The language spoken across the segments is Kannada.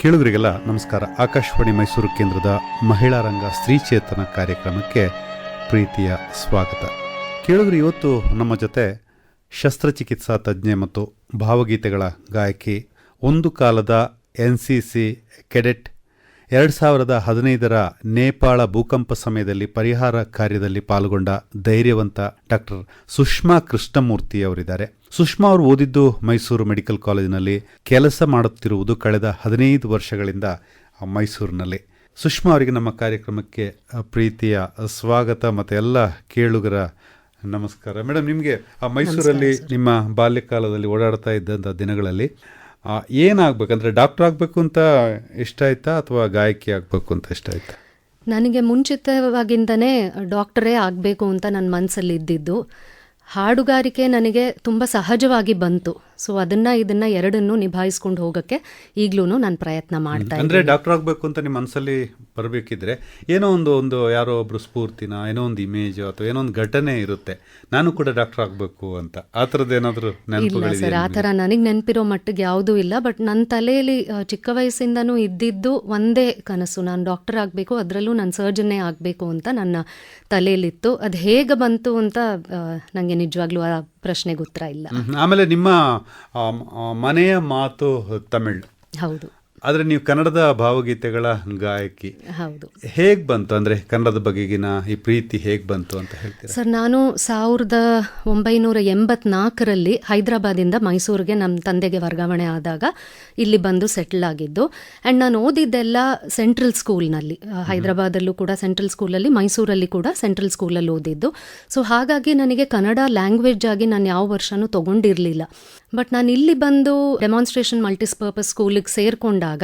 ಕೇಳುಗರಿಗೆಲ್ಲ ನಮಸ್ಕಾರ. ಆಕಾಶವಾಣಿ ಮೈಸೂರು ಕೇಂದ್ರದ ಮಹಿಳಾ ರಂಗ ಸ್ತ್ರೀ ಚೇತನ ಕಾರ್ಯಕ್ರಮಕ್ಕೆ ಪ್ರೀತಿಯ ಸ್ವಾಗತ. ಕೇಳುಗರು ಇವತ್ತು ನಮ್ಮ ಜೊತೆ ಶಸ್ತ್ರಚಿಕಿತ್ಸಾ ತಜ್ಞೆ ಮತ್ತು ಭಾವಗೀತೆಗಳ ಗಾಯಕಿ, ಒಂದು ಕಾಲದ ಎನ್ ಸಿ ಸಿ ಕೆಡೆಟ್ ಎರಡು ಸಾವಿರದ ಹದಿನೈದರ ನೇಪಾಳ ಭೂಕಂಪ ಸಮಯದಲ್ಲಿ ಪರಿಹಾರ ಕಾರ್ಯದಲ್ಲಿ ಪಾಲ್ಗೊಂಡ ಧೈರ್ಯವಂತ ಡಾಕ್ಟರ್ ಸುಷ್ಮಾ ಕೃಷ್ಣಮೂರ್ತಿ ಅವರಿದ್ದಾರೆ. ಸುಷ್ಮಾ ಅವರು ಓದಿದ್ದು ಮೈಸೂರು ಮೆಡಿಕಲ್ ಕಾಲೇಜಿನಲ್ಲಿ ಕೆಲಸ ಮಾಡುತ್ತಿರುವುದು ಕಳೆದ ಹದಿನೈದು ವರ್ಷಗಳಿಂದ ಮೈಸೂರಿನಲ್ಲಿ. ಸುಷ್ಮಾ ಅವರಿಗೆ ನಮ್ಮ ಕಾರ್ಯಕ್ರಮಕ್ಕೆ ಪ್ರೀತಿಯ ಸ್ವಾಗತ ಮತ್ತು ಎಲ್ಲ ಕೇಳುಗರ ನಮಸ್ಕಾರ. ಮೇಡಮ್ ನಿಮಗೆ ಆ ಮೈಸೂರಲ್ಲಿ ನಿಮ್ಮ ಬಾಲ್ಯಕಾಲದಲ್ಲಿ ಓಡಾಡ್ತಾ ಇದ್ದಂಥ ದಿನಗಳಲ್ಲಿ ಏನಾಗ್ಬೇಕಂದ್ರೆ ಡಾಕ್ಟರ್ ಆಗಬೇಕು ಅಂತ ಇಷ್ಟ ಆಯ್ತಾ ಅಥವಾ ಗಾಯಕಿ ಆಗಬೇಕು ಅಂತ ಇಷ್ಟ ಆಯ್ತಾ? ನನಗೆ ಮುಂಚಿತವಾಗಿಂದನೇ ಡಾಕ್ಟರೇ ಆಗಬೇಕು ಅಂತ ನನ್ನ ಮನಸ್ಸಲ್ಲಿ ಇದ್ದಿದ್ದು. ಹಾಡುಗಾರಿಕೆ ನನಗೆ ತುಂಬ ಸಹಜವಾಗಿ ಬಂತು. ಸೊ ಅದನ್ನ ಇದನ್ನ ಎರಡನ್ನು ನಿಭಾಯಿಸ್ಕೊಂಡು ಹೋಗಕ್ಕೆ ಈಗ್ಲೂ ನಾನು ಪ್ರಯತ್ನ ಮಾಡ್ತಾ ಅಂದ್ರೆ ಡಾಕ್ಟರ್ ಆಗಬೇಕು ಅಂತ ನಿಮ್ಮ ಮನಸ್ಸಲ್ಲಿ ಬರಬೇಕಿದ್ರೆ ಏನೋ ಒಂದು ಒಂದು ಯಾರೋ ಒಬ್ರು ಸ್ಫೂರ್ತಿನ ಏನೋ ಒಂದು ಇಮೇಜ್ ಅಥವಾ ಏನೋ ಒಂದು ಘಟನೆ ಇರುತ್ತೆ. ನಾನು ಕೂಡ ಡಾಕ್ಟರ್ ಆಗಬೇಕು ಅಂತ. ಆ ಥರದ್ದು ಏನಾದರೂ ಇಲ್ಲ ಸರ್ ಆ ಥರ ನನಗೆ ನೆನಪಿರೋ ಮಟ್ಟಿಗೆ ಯಾವುದೂ ಇಲ್ಲ ಬಟ್ ನನ್ನ ತಲೆಯಲ್ಲಿ ಚಿಕ್ಕ ವಯಸ್ಸಿಂದನೂ ಇದ್ದಿದ್ದು ಒಂದೇ ಕನಸು. ನಾನು ಡಾಕ್ಟರ್ ಆಗಬೇಕು ಅದರಲ್ಲೂ ನಾನು ಸರ್ಜನ್ನೇ ಆಗಬೇಕು ಅಂತ ನನ್ನ ತಲೆಯಲ್ಲಿತ್ತು. ಅದು ಹೇಗೆ ಬಂತು ಅಂತ ನನಗೆ ನಿಜವಾಗ್ಲೂ ಪ್ರಶ್ನೆಗೆ ಉತ್ತರ ಇಲ್ಲ. ಆಮೇಲೆ ನಿಮ್ಮ ಮನೆಯ ಮಾತು ತಮಿಳು. ಹೌದು. ಆದರೆ ನೀವು ಕನ್ನಡದ ಭಾವಗೀತೆಗಳ ಗಾಯಕಿ. ಹೌದು. ಹೇಗೆ ಬಂತು? ಅಂದ್ರೆ ಕನ್ನಡದ ಬಗೆಗಿನ ಈ ಪ್ರೀತಿ ಹೇಗೆ ಬಂತು ಅಂತ ಹೇಳ್ತೀರಾ? ಸರ್ ನಾನು ಸಾವಿರದ ಒಂಬೈನೂರ ಎಂಬತ್ನಾಲ್ಕರಲ್ಲಿ ಹೈದರಾಬಾದಿಂದ ಮೈಸೂರಿಗೆ ನಮ್ಮ ತಂದೆಗೆ ವರ್ಗಾವಣೆ ಆದಾಗ ಇಲ್ಲಿ ಬಂದು ಸೆಟ್ಲ್ ಆಗಿದ್ದು ಆ್ಯಂಡ್ ನಾನು ಓದಿದ್ದೆಲ್ಲ ಸೆಂಟ್ರಲ್ ಸ್ಕೂಲ್ನಲ್ಲಿ. ಹೈದ್ರಾಬಾದಲ್ಲೂ ಹೈದರಾಬಾದಲ್ಲೂ ಕೂಡ ಸೆಂಟ್ರಲ್ ಸ್ಕೂಲಲ್ಲಿ ಮೈಸೂರಲ್ಲಿ ಕೂಡ ಸೆಂಟ್ರಲ್ ಸ್ಕೂಲಲ್ಲಿ ಓದಿದ್ದು. ಸೊ ಹಾಗಾಗಿ ನನಗೆ ಕನ್ನಡ ಲ್ಯಾಂಗ್ವೇಜ್ ಆಗಿ ನಾನು ಯಾವ ವರ್ಷನೂ ತಗೊಂಡಿರಲಿಲ್ಲ. ಬಟ್ ನಾನು ಇಲ್ಲಿ ಬಂದು ಡೆಮಾನ್ಸ್ಟ್ರೇಷನ್ ಮಲ್ಟಿಸ್ಪರ್ಪಸ್ ಸ್ಕೂಲಿಗೆ ಸೇರಿಕೊಂಡಾಗ,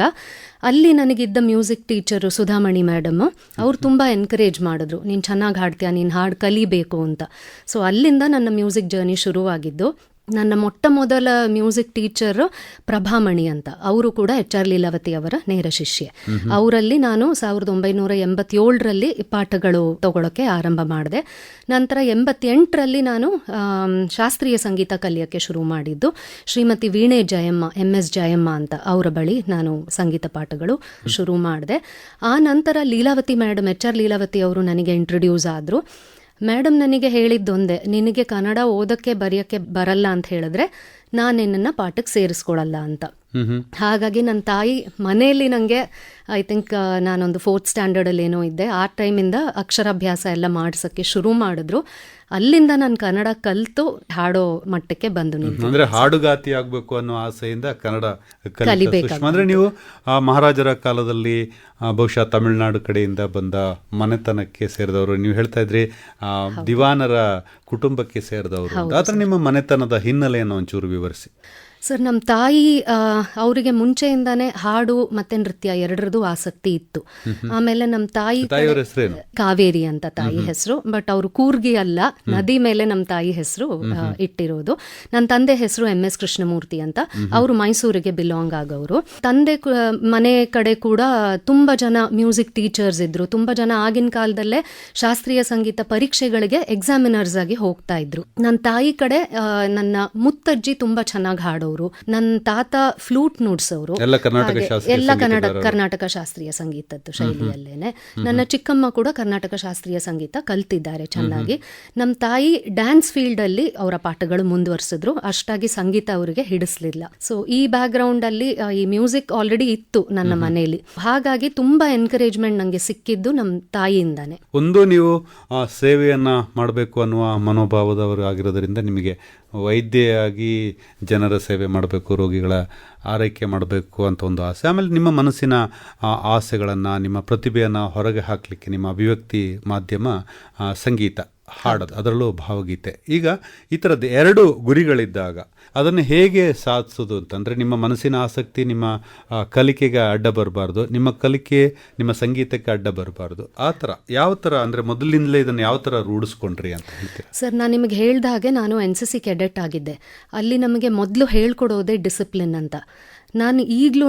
ಅಲ್ಲಿ ನನಗಿದ್ದ ಮ್ಯೂಸಿಕ್ ಟೀಚರು ಸುಧಾಮಣಿ ಮೇಡಮ್ ಅವ್ರು ತುಂಬ ಎನ್ಕರೇಜ್ ಮಾಡಿದ್ರು. ನೀನು ಚೆನ್ನಾಗಿ ಹಾಡ್ತೀಯ, ನೀನು ಹಾಡು ಕಲಿಬೇಕು ಅಂತ. ಸೊ ಅಲ್ಲಿಂದ ನನ್ನ ಮ್ಯೂಸಿಕ್ ಜರ್ನಿ ಶುರುವಾಗಿದ್ದು ನನ್ನ ಮೊಟ್ಟ ಮೊದಲ ಮ್ಯೂಸಿಕ್ ಟೀಚರ್ ಪ್ರಭಾಮಣಿ ಅಂತ. ಅವರು ಕೂಡ ಎಚ್ ಆರ್ ಲೀಲಾವತಿ ಅವರ ನೇರ ಶಿಷ್ಯೆ. ಅವರಲ್ಲಿ ನಾನು ಸಾವಿರದ ಒಂಬೈನೂರ ಎಂಬತ್ತೇಳರಲ್ಲಿ ಪಾಠಗಳು ತಗೊಳ್ಳೋಕ್ಕೆ ಆರಂಭ ಮಾಡಿದೆ. ನಂತರ ಎಂಬತ್ತೆಂಟರಲ್ಲಿ ನಾನು ಶಾಸ್ತ್ರೀಯ ಸಂಗೀತ ಕಲಿಯೋಕ್ಕೆ ಶುರು ಮಾಡಿದ್ದು. ಶ್ರೀಮತಿ ವೀಣೆ ಜಯಮ್ಮ ಎಂ ಎಸ್ ಜಯಮ್ಮ ಅಂತ ಅವರ ಬಳಿ ನಾನು ಸಂಗೀತ ಪಾಠಗಳು ಶುರು ಮಾಡಿದೆ. ಆ ನಂತರ Leelavathi madam H R Leelavathi ಅವರು ನನಗೆ ಇಂಟ್ರೊಡ್ಯೂಸ್ ಆದರು. ಮೇಡಮ್ ನನಗೆ ಹೇಳಿದ್ದೊಂದೇ ನಿನಗೆ ಕನ್ನಡ ಓದಕ್ಕೆ ಬರೆಯೋಕ್ಕೆ ಬರಲ್ಲ ಅಂತ ಹೇಳಿದ್ರೆ ನಾನು ನಿನ್ನನ್ನು ಪಾಠಕ್ಕೆ ಸೇರಿಸ್ಕೊಳಲ್ಲ ಅಂತ. ಹಾಗಾಗಿ ನನ್ನ ತಾಯಿ ಮನೆಯಲ್ಲಿ ನನಗೆ ಐ ಥಿಂಕ್ ನಾನೊಂದು ಫೋರ್ತ್ ಸ್ಟ್ಯಾಂಡರ್ಡಲ್ಲಿ ಏನೋ ಇದ್ದೆ. ಆ ಟೈಮಿಂದ ಅಕ್ಷರಾಭ್ಯಾಸ ಎಲ್ಲ ಮಾಡಿಸೋಕ್ಕೆ ಶುರು ಮಾಡಿದ್ರು. ಅಲ್ಲಿಂದ ನಾನು ಕನ್ನಡ ಕಲಿತು ಹಾಡೋ ಮಟ್ಟಕ್ಕೆ ಬಂದು ಅಂದ್ರೆ ಹಾಡುಗಾತಿ ಆಗ್ಬೇಕು ಅನ್ನೋ ಆಸೆಯಿಂದ ಕನ್ನಡ ಕಲಿಬೇಕು. ಅಂದ್ರೆ ನೀವು ಮಹಾರಾಜರ ಕಾಲದಲ್ಲಿ ಬಹುಶಃ ತಮಿಳುನಾಡು ಕಡೆಯಿಂದ ಬಂದ ಮನೆತನಕ್ಕೆ ಸೇರಿದವರು. ನೀವು ಹೇಳ್ತಾ ಇದ್ರಿ ಆ, ದಿವಾನರ ಕುಟುಂಬಕ್ಕೆ ಸೇರಿದವರು. ಆದ್ರೆ ನಿಮ್ಮ ಮನೆತನದ ಹಿನ್ನೆಲೆಯನ್ನು ಒಂಚೂರು ವಿವರಿಸಿ ಸರ್ ನಮ್ಮ ತಾಯಿ ಅವರಿಗೆ ಮುಂಚೆಯಿಂದಾನೇ ಹಾಡು ಮತ್ತೆ ನೃತ್ಯ ಎರಡರದು ಆಸಕ್ತಿ ಇತ್ತು. ಆಮೇಲೆ ನಮ್ಮ ತಾಯಿ ಕಾವೇರಿ ಅಂತ ತಾಯಿ ಹೆಸರು ಬಟ್ ಅವರು ಕೂರ್ಗಿ ಅಲ್ಲ ನದಿ ಮೇಲೆ ನಮ್ಮ ತಾಯಿ ಹೆಸರು ಇಟ್ಟಿರೋದು. ನನ್ನ ತಂದೆ ಹೆಸರು ಎಂ ಎಸ್ ಕೃಷ್ಣಮೂರ್ತಿ ಅಂತ. ಅವರು ಮೈಸೂರಿಗೆ ಬಿಲಾಂಗ್ ಆಗೋರು. ತಂದೆ ಮನೆ ಕಡೆ ಕೂಡ ತುಂಬಾ ಜನ ಮ್ಯೂಸಿಕ್ ಟೀಚರ್ಸ್ ಇದ್ರು. ತುಂಬಾ ಜನ ಆಗಿನ ಕಾಲದಲ್ಲೇ ಶಾಸ್ತ್ರೀಯ ಸಂಗೀತ ಪರೀಕ್ಷೆಗಳಿಗೆ ಎಕ್ಸಾಮಿನರ್ಸ್ ಆಗಿ ಹೋಗ್ತಾ ಇದ್ರು. ನನ್ನ ತಾಯಿ ಕಡೆ ನನ್ನ ಮುತ್ತಜ್ಜಿ ತುಂಬಾ ಚೆನ್ನಾಗಿ ಹಾಡೋರು. ನನ್ನ ತಾತ ಫ್ಲೂಟ್ ನುಡ್ಸೋರು. ಎಲ್ಲ ಕನ್ನಡ ಕರ್ನಾಟಕ ಶಾಸ್ತ್ರೀಯ ಸಂಗೀತದ್ದು ಶೈಲಿಯಲ್ಲೇನೆ. ನನ್ನ ಚಿಕ್ಕಮ್ಮ ಕೂಡ ಕರ್ನಾಟಕ ಶಾಸ್ತ್ರೀಯ ಸಂಗೀತ ಕಲ್ತಿದ್ದಾರೆ ಚೆನ್ನಾಗಿ. ನಮ್ಮ ತಾಯಿ ಡ್ಯಾನ್ಸ್ ಫೀಲ್ಡ್ ಅಲ್ಲಿ ಅವರ ಪಾಠಗಳು ಮುಂದುವರಿಸಿದ್ರು. ಅಷ್ಟಾಗಿ ಸಂಗೀತ ಅವರಿಗೆ ಹಿಡಿಸ್ಲಿಲ್ಲ. ಸೊ ಈ ಬ್ಯಾಕ್ ಗ್ರೌಂಡ್ ಅಲ್ಲಿ ಈ ಮ್ಯೂಸಿಕ್ ಆಲ್ರೆಡಿ ಇತ್ತು ನನ್ನ ಮನೆಯಲ್ಲಿ ಹಾಗಾಗಿ ತುಂಬಾ ಎನ್ಕರೇಜ್ಮೆಂಟ್ ನಂಗೆ ಸಿಕ್ಕಿದ್ದು ನಮ್ಮ ತಾಯಿಯಿಂದಾನೆ. ಒಂದು ನೀವು ಸೇವೆಯನ್ನ ಮಾಡಬೇಕು ಅನ್ನುವ ಮನೋಭಾವದವರು ಆಗಿರೋದ್ರಿಂದ ನಿಮಗೆ ವೈದ್ಯೆಯಾಗಿ ಜನರ ಸೇವೆ ಮಾಡಬೇಕು, ರೋಗಿಗಳ ಆರೈಕೆ ಮಾಡಬೇಕು ಅಂತ ಒಂದು ಆಸೆ. ಆಮೇಲೆ ನಿಮ್ಮ ಮನಸ್ಸಿನ ಆಸೆಗಳನ್ನು, ನಿಮ್ಮ ಪ್ರತಿಭೆಯನ್ನು ಹೊರಗೆ ಹಾಕಲಿಕ್ಕೆ ನಿಮ್ಮ ಅಭಿವ್ಯಕ್ತಿ ಮಾಧ್ಯಮ ಸಂಗೀತ ಹಾಡೋದು, ಅದರಲ್ಲೂ ಭಾವಗೀತೆ. ಈಗ ಈ ಥರದ್ದು ಎರಡು ಗುರಿಗಳಿದ್ದಾಗ ಅದನ್ನು ಹೇಗೆ ಸಾಧಿಸೋದು ಅಂತಂದರೆ, ನಿಮ್ಮ ಮನಸ್ಸಿನ ಆಸಕ್ತಿ, ನಿಮ್ಮ ಕಲಿಕೆಗೆ ಅಡ್ಡ ಬರಬಾರ್ದು, ನಿಮ್ಮ ಕಲಿಕೆ, ನಿಮ್ಮ ಸಂಗೀತಕ್ಕೆ ಅಡ್ಡ ಬರಬಾರ್ದು. ಆ ಥರ, ಯಾವ ಥರ ಅಂದರೆ ಮೊದಲಿಂದಲೇ ಇದನ್ನು ಯಾವ ಥರ ರೂಢಿಸ್ಕೊಂಡ್ರಿ ಅಂತ ಹೇಳ್ತೀರಾ? ಸರ್, ನಾನು ನಿಮಗೆ ಹೇಳಿದ ಹಾಗೆ ನಾನು ಎನ್ ಸಿ ಸಿ ಕೆಡೆಟ್ ಆಗಿದ್ದೆ. ಅಲ್ಲಿ ನಮಗೆ ಮೊದಲು ಹೇಳ್ಕೊಡೋದೇ ಡಿಸಿಪ್ಲಿನ್ ಅಂತ. ನಾನು ಈಗ್ಲೂ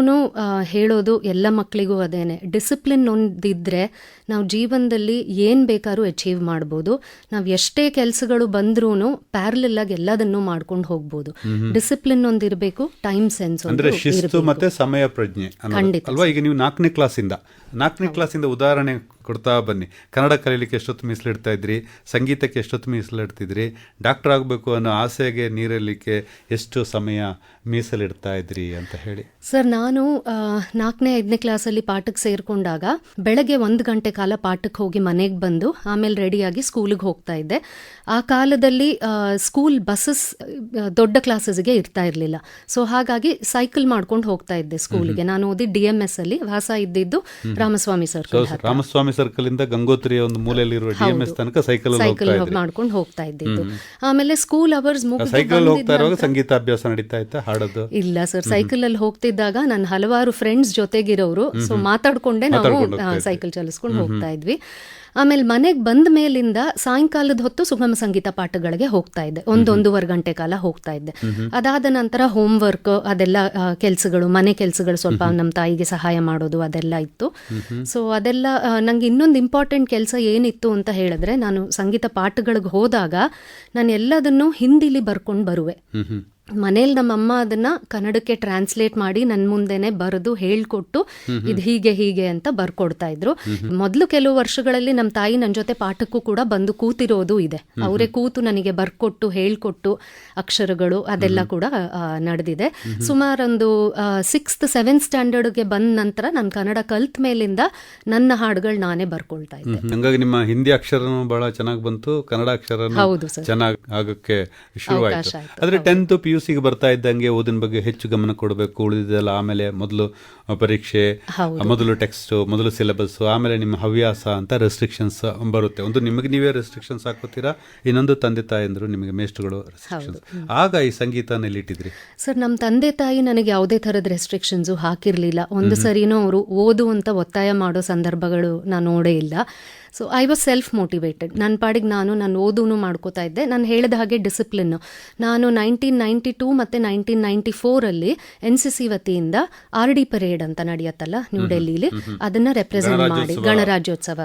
ಹೇಳೋದು ಎಲ್ಲ ಮಕ್ಕಳಿಗೂ ಅದೇನೆ. ಡಿಸಿಪ್ಲಿನ್ ಒಂದಿದ್ರೆ ನಾವು ಜೀವನದಲ್ಲಿ ಏನು ಬೇಕಾದ್ರೂ ಅಚೀವ್ ಮಾಡ್ಬೋದು. ನಾವು ಎಷ್ಟೇ ಕೆಲಸಗಳು ಬಂದ್ರೂ ಪ್ಯಾರ್ಲಾಗಿ ಎಲ್ಲದನ್ನೂ ಮಾಡ್ಕೊಂಡು ಹೋಗ್ಬೋದು. ಡಿಸಿಪ್ಲಿನ್ ಒಂದಿರಬೇಕು ಟೈಮ್ ಸೆನ್ಸ್ ಅಂದ್ರೆ ಶಿಸ್ತು ಮತ್ತೆ ಸಮಯ ಪ್ರಜ್ಞೆ ಖಂಡಿತ. ಅಲ್ವಾ? ಈಗ ನೀವು ನಾಲ್ಕನೇ ಕ್ಲಾಸಿಂದ ನಾಲ್ಕನೇ ಕ್ಲಾಸಿಂದ ಉದಾಹರಣೆ ಕೊಡ್ತಾ ಬನ್ನಿ. ಕನ್ನಡ ಕಲೀಲಿಕ್ಕೆ ಎಷ್ಟೊತ್ತು ಮೀಸಲಿಡ್ತಾ ಇದ್ರಿ? ಸಂಗೀತಕ್ಕೆ ಎಷ್ಟೊತ್ತು ಮೀಸಲಿಡ್ತಿದ್ರಿ? ಡಾಕ್ಟರ್ ಆಗಬೇಕು ಅನ್ನೋ ಆಸೆಗೆ ನೀರಲಿಕ್ಕೆ ಎಷ್ಟು ಸಮಯ ಮೀಸಲಿಡ್ತಾ ಇದ್ರಿ ಅಂತ ಹೇಳಿ. ಸರ್ ನಾನು ನಾಲ್ಕನೇ ಐದನೇ ಕ್ಲಾಸಲ್ಲಿ ಪಾಠಕ್ಕೆ ಸೇರ್ಕೊಂಡಾಗ ಬೆಳಗ್ಗೆ ಒಂದು ಗಂಟೆ ಕಾಲ ಪಾಠಕ್ಕೆ ಹೋಗಿ ಮನೆಗೆ ಬಂದು ಆಮೇಲೆ ರೆಡಿಯಾಗಿ ಸ್ಕೂಲಿಗೆ ಹೋಗ್ತಾ ಇದ್ದೆ. ಆ ಕಾಲದಲ್ಲಿ ಸ್ಕೂಲ್ ಬಸ್ಸಸ್ ದೊಡ್ಡ ಕ್ಲಾಸಸ್ಗೆ ಇರ್ತಾ ಇರಲಿಲ್ಲ. ಸೊ ಹಾಗಾಗಿ ಸೈಕಲ್ ಮಾಡ್ಕೊಂಡು ಹೋಗ್ತಾ ಇದ್ದೆ ಸ್ಕೂಲಿಗೆ. ನಾನು ಓದಿ ಡಿ ಎಂ ಎಸ್ ಅಲ್ಲಿ ವಾಸ ಇದ್ದಿದ್ದು Ramaswamy sir circle Ramaswamy circle ಇಂದ ಗಂಗೋತ್ರಿಯ ಒಂದು ಮೂಲೆಯಲ್ಲಿರುವ ಡಿ ಎಂ ಎಸ್ ತನಕ ಸೈಕಲ್ ಮಾಡ್ಕೊಂಡು ಹೋಗ್ತಾ ಇದ್ದಿದ್ದು. ಆಮೇಲೆ ಸ್ಕೂಲ್ ಅವರ್ಸ್ ಸೈಕಲ್ ಹೋಗ್ತಾ ಇರುವಾಗ ಸಂಗೀತ ಅಭ್ಯಾಸ ನಡೀತಾ ಇತ್ತಾ? ಹಾಡೋದು? ಇಲ್ಲ ಸರ್ ಸೈಕಲ್ ಅಲ್ಲಿ ಹೋಗ್ತಿದ್ದಾಗ ನನ್ನ ಹಲವಾರು ಫ್ರೆಂಡ್ಸ್ ಜೊತೆಗಿರೋರು ಸೊ ಮಾತಾಡ್ಕೊಂಡೆ ನಾವು ಸೈಕಲ್ ಚಲಿಸ್ಕೊಂಡು ಹೋಗ್ತಾ ಇದ್ವಿ. ಆಮೇಲೆ ಮನೆಗೆ ಬಂದ ಮೇಲಿಂದ ಸಾಯಂಕಾಲದ ಹೊತ್ತು ಸುಗಮ ಸಂಗೀತ ಪಾಠಗಳಿಗೆ ಹೋಗ್ತಾ ಇದ್ದೆ. ಒಂದೊಂದೂವರೆ ಗಂಟೆ ಕಾಲ ಹೋಗ್ತಾ ಇದ್ದೆ. ಅದಾದ ನಂತರ ಹೋಮ್ ವರ್ಕ್ ಅದೆಲ್ಲ ಕೆಲಸಗಳು ಮನೆ ಕೆಲಸಗಳು ಸ್ವಲ್ಪ ನಮ್ಮ ತಾಯಿಗೆ ಸಹಾಯ ಮಾಡೋದು ಅದೆಲ್ಲ ಇತ್ತು. ಸೊ ಅದೆಲ್ಲ ನಂಗೆ ಇನ್ನೊಂದು ಇಂಪಾರ್ಟೆಂಟ್ ಕೆಲಸ ಏನಿತ್ತು ಅಂತ ಹೇಳಿದ್ರೆ ನಾನು ಸಂಗೀತ ಪಾಠಗಳಿಗೆ ಹೋದಾಗ ನಾನು ಎಲ್ಲದನ್ನು ಹಿಂದಿಲಿ ಬರ್ಕೊಂಡು ಬರುವೆ. ಮನೇಲಿ ನಮ್ಮಮ್ಮ ಅದನ್ನ ಕನ್ನಡಕ್ಕೆ ಟ್ರಾನ್ಸ್ಲೇಟ್ ಮಾಡಿ ನನ್ನ ಮುಂದೆನೆ ಬರೆದು ಹೇಳ್ಕೊಟ್ಟು ಇದು ಹೀಗೆ ಹೀಗೆ ಅಂತ ಬರ್ಕೊಡ್ತಾ ಇದ್ರು. ಮೊದಲು ಕೆಲವು ವರ್ಷಗಳಲ್ಲಿ ನಮ್ಮ ತಾಯಿ ನನ್ನ ಜೊತೆ ಪಾಠಕ್ಕೂ ಕೂಡ ಬಂದು ಕೂತಿರೋದು ಇದೆ. ಅವರೇ ಕೂತು ನನಗೆ ಬರ್ಕೊಟ್ಟು ಹೇಳ್ಕೊಟ್ಟು ಅಕ್ಷರಗಳು ಅದೆಲ್ಲ ಕೂಡ ನಡೆದಿದೆ. ಸುಮಾರೊಂದು ಸಿಕ್ಸ್ತ್ ಸೆವೆಂತ್ ಸ್ಟ್ಯಾಂಡರ್ಡ್ಗೆ ಬಂದ ನಂತರ ನಾನು ಕನ್ನಡ ಕಲ್ತ್ ಮೇಲಿಂದ ನನ್ನ ಹಾಡುಗಳು ನಾನೇ ಬರ್ಕೊಳ್ತಾ ಇದ್ದೆ. ಹಂಗಾಗಿ ನಿಮ್ಮ ಹಿಂದಿ ಅಕ್ಷರನೂ ಬಹಳ ಚೆನ್ನಾಗಿ ಬಂತು ಕನ್ನಡ ಅಕ್ಷರ ಹೌದು ಸರ್. ಚೆನ್ನಾಗಿ ಆಗಕ್ಕೆ ಶುರುವಾಯಿತು. ಆದ್ರೆ ಟೆಂತ್ ಪಿ ಯು ಸಿಗೆ ಬರ್ತಾ ಇದ್ದಂಗೆ ಓದಿನ ಬಗ್ಗೆ ಹೆಚ್ಚು ಗಮನ ಕೊಡಬೇಕು. ಉಳಿದಿದೆಲ್ಲ ಆಮೇಲೆ ಮೊದಲು ಪರೀಕ್ಷೆ. ಮೊದಲು ಟೆಕ್ಸ್ಟ್ ಮೊದಲು ಸಿಲೆಬಸ್ ಆಮೇಲೆ ನಿಮ್ಮ ಹವ್ಯಾಸ ಅಂತ ರೆಸ್ಟ್ರಿಕ್ಷನ್ಸ್ ಬರುತ್ತೆ. ಒಂದು ನಿಮಗೆ ನೀವೇ ರೆಸ್ಟ್ರಿಕ್ಷನ್ಸ್ ಹಾಕೋತೀರಾ ಇನ್ನೊಂದು ತಂದೆ ತಾಯಿಂದ್ರು ನಿಮಗೆ ಮೇಷ್ಟ್ರುಗಳು ರೆಸ್ಟ್ರಿಕ್ಷನ್ಸ್. ಆಗ ಈ ಸಂಗೀತ ಇಟ್ಟಿದ್ರಿ ಸರ್ ನಮ್ಮ ತಂದೆ ತಾಯಿ ನನಗೆ ಯಾವುದೇ ಥರದ ರೆಸ್ಟ್ರಿಕ್ಷನ್ಸು ಹಾಕಿರಲಿಲ್ಲ. ಒಂದು ಸರಿನೂ ಅವರು ಓದು ಅಂತ ಒತ್ತಾಯ ಮಾಡೋ ಸಂದರ್ಭಗಳು ನಾನು ನೋಡೇ ಇಲ್ಲ. So I was self motivated ನನ್ನ ಪಾಡಿಗೆ ನಾನು ನಾನು ಓದೂನು ಮಾಡ್ಕೋತಾ ಇದ್ದೆ. ನಾನು ಹೇಳಿದ ಹಾಗೆ ಡಿಸಿಪ್ಲಿನ್ ನಾನು ನೈನ್ಟೀನ್ ನೈಂಟಿ ಟೂ ಮತ್ತು ನೈನ್ಟೀನ್ ನೈಂಟಿ ಫೋರಲ್ಲಿ ಎನ್ ಸಿ ಸಿ ವತಿಯಿಂದ ಆರ್ ಡಿ ಪರೇಡ್ ಅಂತ ನಡೆಯತ್ತಲ್ಲ ನ್ಯೂ ಡೆಲ್ಲಿಲಿ ಅದನ್ನ ರೆಪ್ರೆಸೆಂಟ್ ಮಾಡಿ ಗಣರಾಜ್ಯೋತ್ಸವ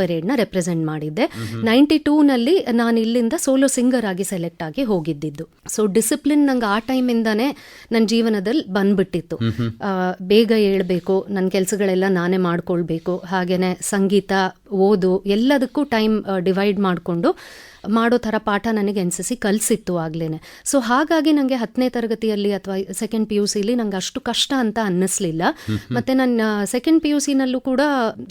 ಪರೇಡ್ನ ರೆಪ್ರೆಸೆಂಟ್ ಮಾಡಿದ್ದೆ. ನೈಂಟಿ ಟೂನಲ್ಲಿ ನಾನು ಇಲ್ಲಿಂದ ಸೋಲೋ ಸಿಂಗರ್ ಆಗಿ ಸೆಲೆಕ್ಟ್ ಆಗಿ ಹೋಗಿದ್ದಿದ್ದು. ಸೊ ಡಿಸಿಪ್ಲಿನ್ ನಂಗೆ ಆ ಟೈಮಿಂದಾನೇ ನನ್ನ ಜೀವನದಲ್ಲಿ ಬಂದ್ಬಿಟ್ಟಿತ್ತು. ಬೇಗ ಏಳಬೇಕು ನನ್ನ ಕೆಲಸಗಳೆಲ್ಲ ನಾನೇ ಮಾಡ್ಕೊಳ್ಬೇಕು. ಹಾಗೇನೆ ಸಂಗೀತ ಓದು ಎಲ್ಲದಕ್ಕೂ ಟೈಮ್ ಡಿವೈಡ್ ಮಾಡಿಕೊಂಡು ಮಾಡೋ ಥರ ಪಾಠ ನನಗೆ ಎನ್ ಸಿ ಸಿ ಕಲಿಸಿತ್ತು ಆಗ್ಲೇ ಸೊ ಹಾಗಾಗಿ ನನಗೆ ಹತ್ತನೇ ತರಗತಿಯಲ್ಲಿ ಅಥವಾ ಸೆಕೆಂಡ್ ಪಿ ಯು ಸಿಲಿ ನಂಗೆ ಅಷ್ಟು ಕಷ್ಟ ಅಂತ ಅನ್ನಿಸ್ಲಿಲ್ಲ. ಮತ್ತೆ ನನ್ನ ಸೆಕೆಂಡ್ ಪಿ ಯು ಸಿನಲ್ಲೂ ಕೂಡ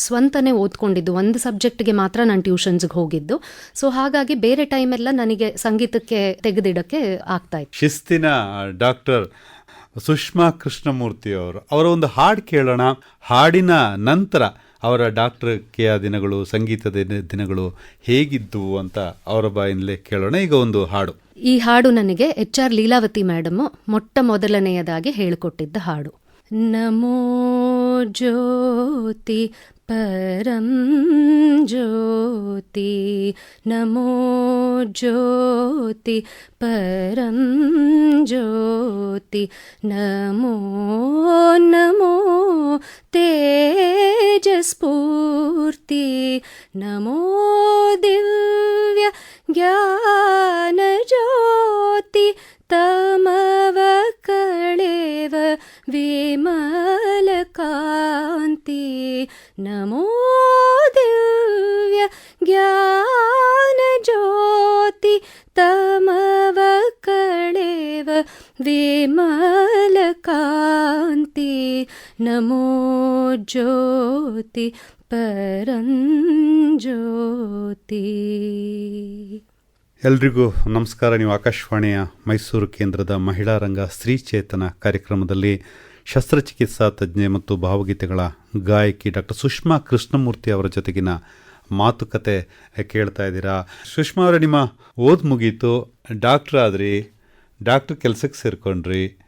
ಸ್ವಂತನೇ ಓದ್ಕೊಂಡಿದ್ದು. ಒಂದು ಸಬ್ಜೆಕ್ಟ್ಗೆ ಮಾತ್ರ ನಾನು ಟ್ಯೂಷನ್ಸ್ಗೆ ಹೋಗಿದ್ದು. ಸೊ ಹಾಗಾಗಿ ಬೇರೆ ಟೈಮೆಲ್ಲ ನನಗೆ ಸಂಗೀತಕ್ಕೆ ತೆಗೆದಿಡಕ್ಕೆ ಆಗ್ತಾ ಇತ್ತು. ಶಿಸ್ತಿನ ಡಾಕ್ಟರ್ ಸುಷ್ಮಾ ಕೃಷ್ಣಮೂರ್ತಿ ಅವರು ಅವರ ಒಂದು ಹಾಡು ಕೇಳೋಣ. ಹಾಡಿನ ನಂತರ ಅವರ ಡಾಕ್ಟರ್ಕೆಯ ದಿನಗಳು ಸಂಗೀತದ ದಿನ- ದಿನಗಳು ಹೇಗಿದ್ದು ಅಂತ ಅವರ ಬಾಯಿಂದಲೇ ಕೇಳೋಣ. ಈಗ ಒಂದು ಹಾಡು. ಈ ಹಾಡು ನನಗೆ ಎಚ್ ಆರ್ ಲೀಲಾವತಿ ಮೇಡಮ್ ಮೊಟ್ಟ ಮೊದಲನೆಯದಾಗಿ ಹೇಳಿಕೊಟ್ಟಿದ್ದ ಹಾಡು. ನಮೋ ಜ್ಯೋತಿ परं ज्योति नमो ज्योति परं ज्योति नमो नमो तेजस्फूर्ति नमो दिव्य ज्ञानज्योति ज्योति विमलकान्ति। नमो दिव्य ज्ञानज्योति तमवकणेव विमल ನಮೋ ಜ್ಯೋತಿ ಪರಂಜ್ಯೋತಿ. ಎಲ್ರಿಗೂ ನಮಸ್ಕಾರ. ನೀವು ಆಕಾಶವಾಣಿಯ ಮೈಸೂರು ಕೇಂದ್ರದ ಮಹಿಳಾ ರಂಗ ಸ್ತ್ರೀ ಚೇತನ ಕಾರ್ಯಕ್ರಮದಲ್ಲಿ ಶಸ್ತ್ರಚಿಕಿತ್ಸಾ ತಜ್ಞೆ ಮತ್ತು ಭಾವಗೀತೆಗಳ ಗಾಯಕಿ ಡಾಕ್ಟರ್ ಸುಷ್ಮಾ ಕೃಷ್ಣಮೂರ್ತಿ ಅವರ ಜೊತೆಗಿನ ಮಾತುಕತೆ ಕೇಳ್ತಾ ಇದ್ದೀರಾ. ಸುಷ್ಮಾ ಅವರೇ, ನಿಮ್ಮ ಓದ್ ಮುಗೀತು. ಡಾಕ್ಟ್ರ್ ಆದ್ರಿ, ಡಾಕ್ಟ್ರ್ ಕೆಲಸಕ್ಕೆ ಸೇರ್ಕೊಂಡ್ರಿ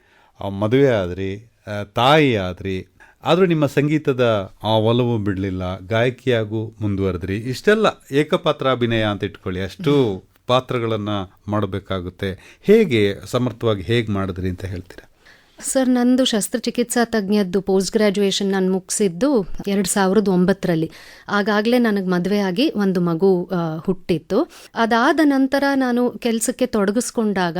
ಮದುವೆ ಆದ್ರಿ ತಾಯಿ ಆದ್ರಿ. ಆದರೂ ನಿಮ್ಮ ಸಂಗೀತದ ಆ ಒಲವು ಬಿಡಲಿಲ್ಲ, ಗಾಯಕಿಯಾಗೂ ಮುಂದುವರೆದ್ರಿ. ಇಷ್ಟೆಲ್ಲ ಏಕಪಾತ್ರಾಭಿನಯ ಅಂತ ಇಟ್ಕೊಳ್ಳಿ. ಅಷ್ಟು ಪಾತ್ರಗಳನ್ನು ಮಾಡಬೇಕಾಗುತ್ತೆ. ಹೇಗೆ ಸಮರ್ಥವಾಗಿ ಹೇಗೆ ಮಾಡಿದ್ರಿ ಅಂತ ಹೇಳ್ತೀರಾ? ಸರ್, ನಂದು ಶಸ್ತ್ರಚಿಕಿತ್ಸಾ ತಜ್ಞದ್ದು ಪೋಸ್ಟ್ ಗ್ರಾಜುಯೇಷನ್ ನಾನು ಮುಗಿಸಿದ್ದು ಎರಡು ಸಾವಿರದ ಒಂಬತ್ತರಲ್ಲಿ. ಆಗಾಗಲೇ ನನಗೆ ಮದುವೆ ಆಗಿ ಒಂದು ಮಗು ಹುಟ್ಟಿತ್ತು. ಅದಾದ ನಂತರ ನಾನು ಕೆಲಸಕ್ಕೆ ತೊಡಗಿಸ್ಕೊಂಡಾಗ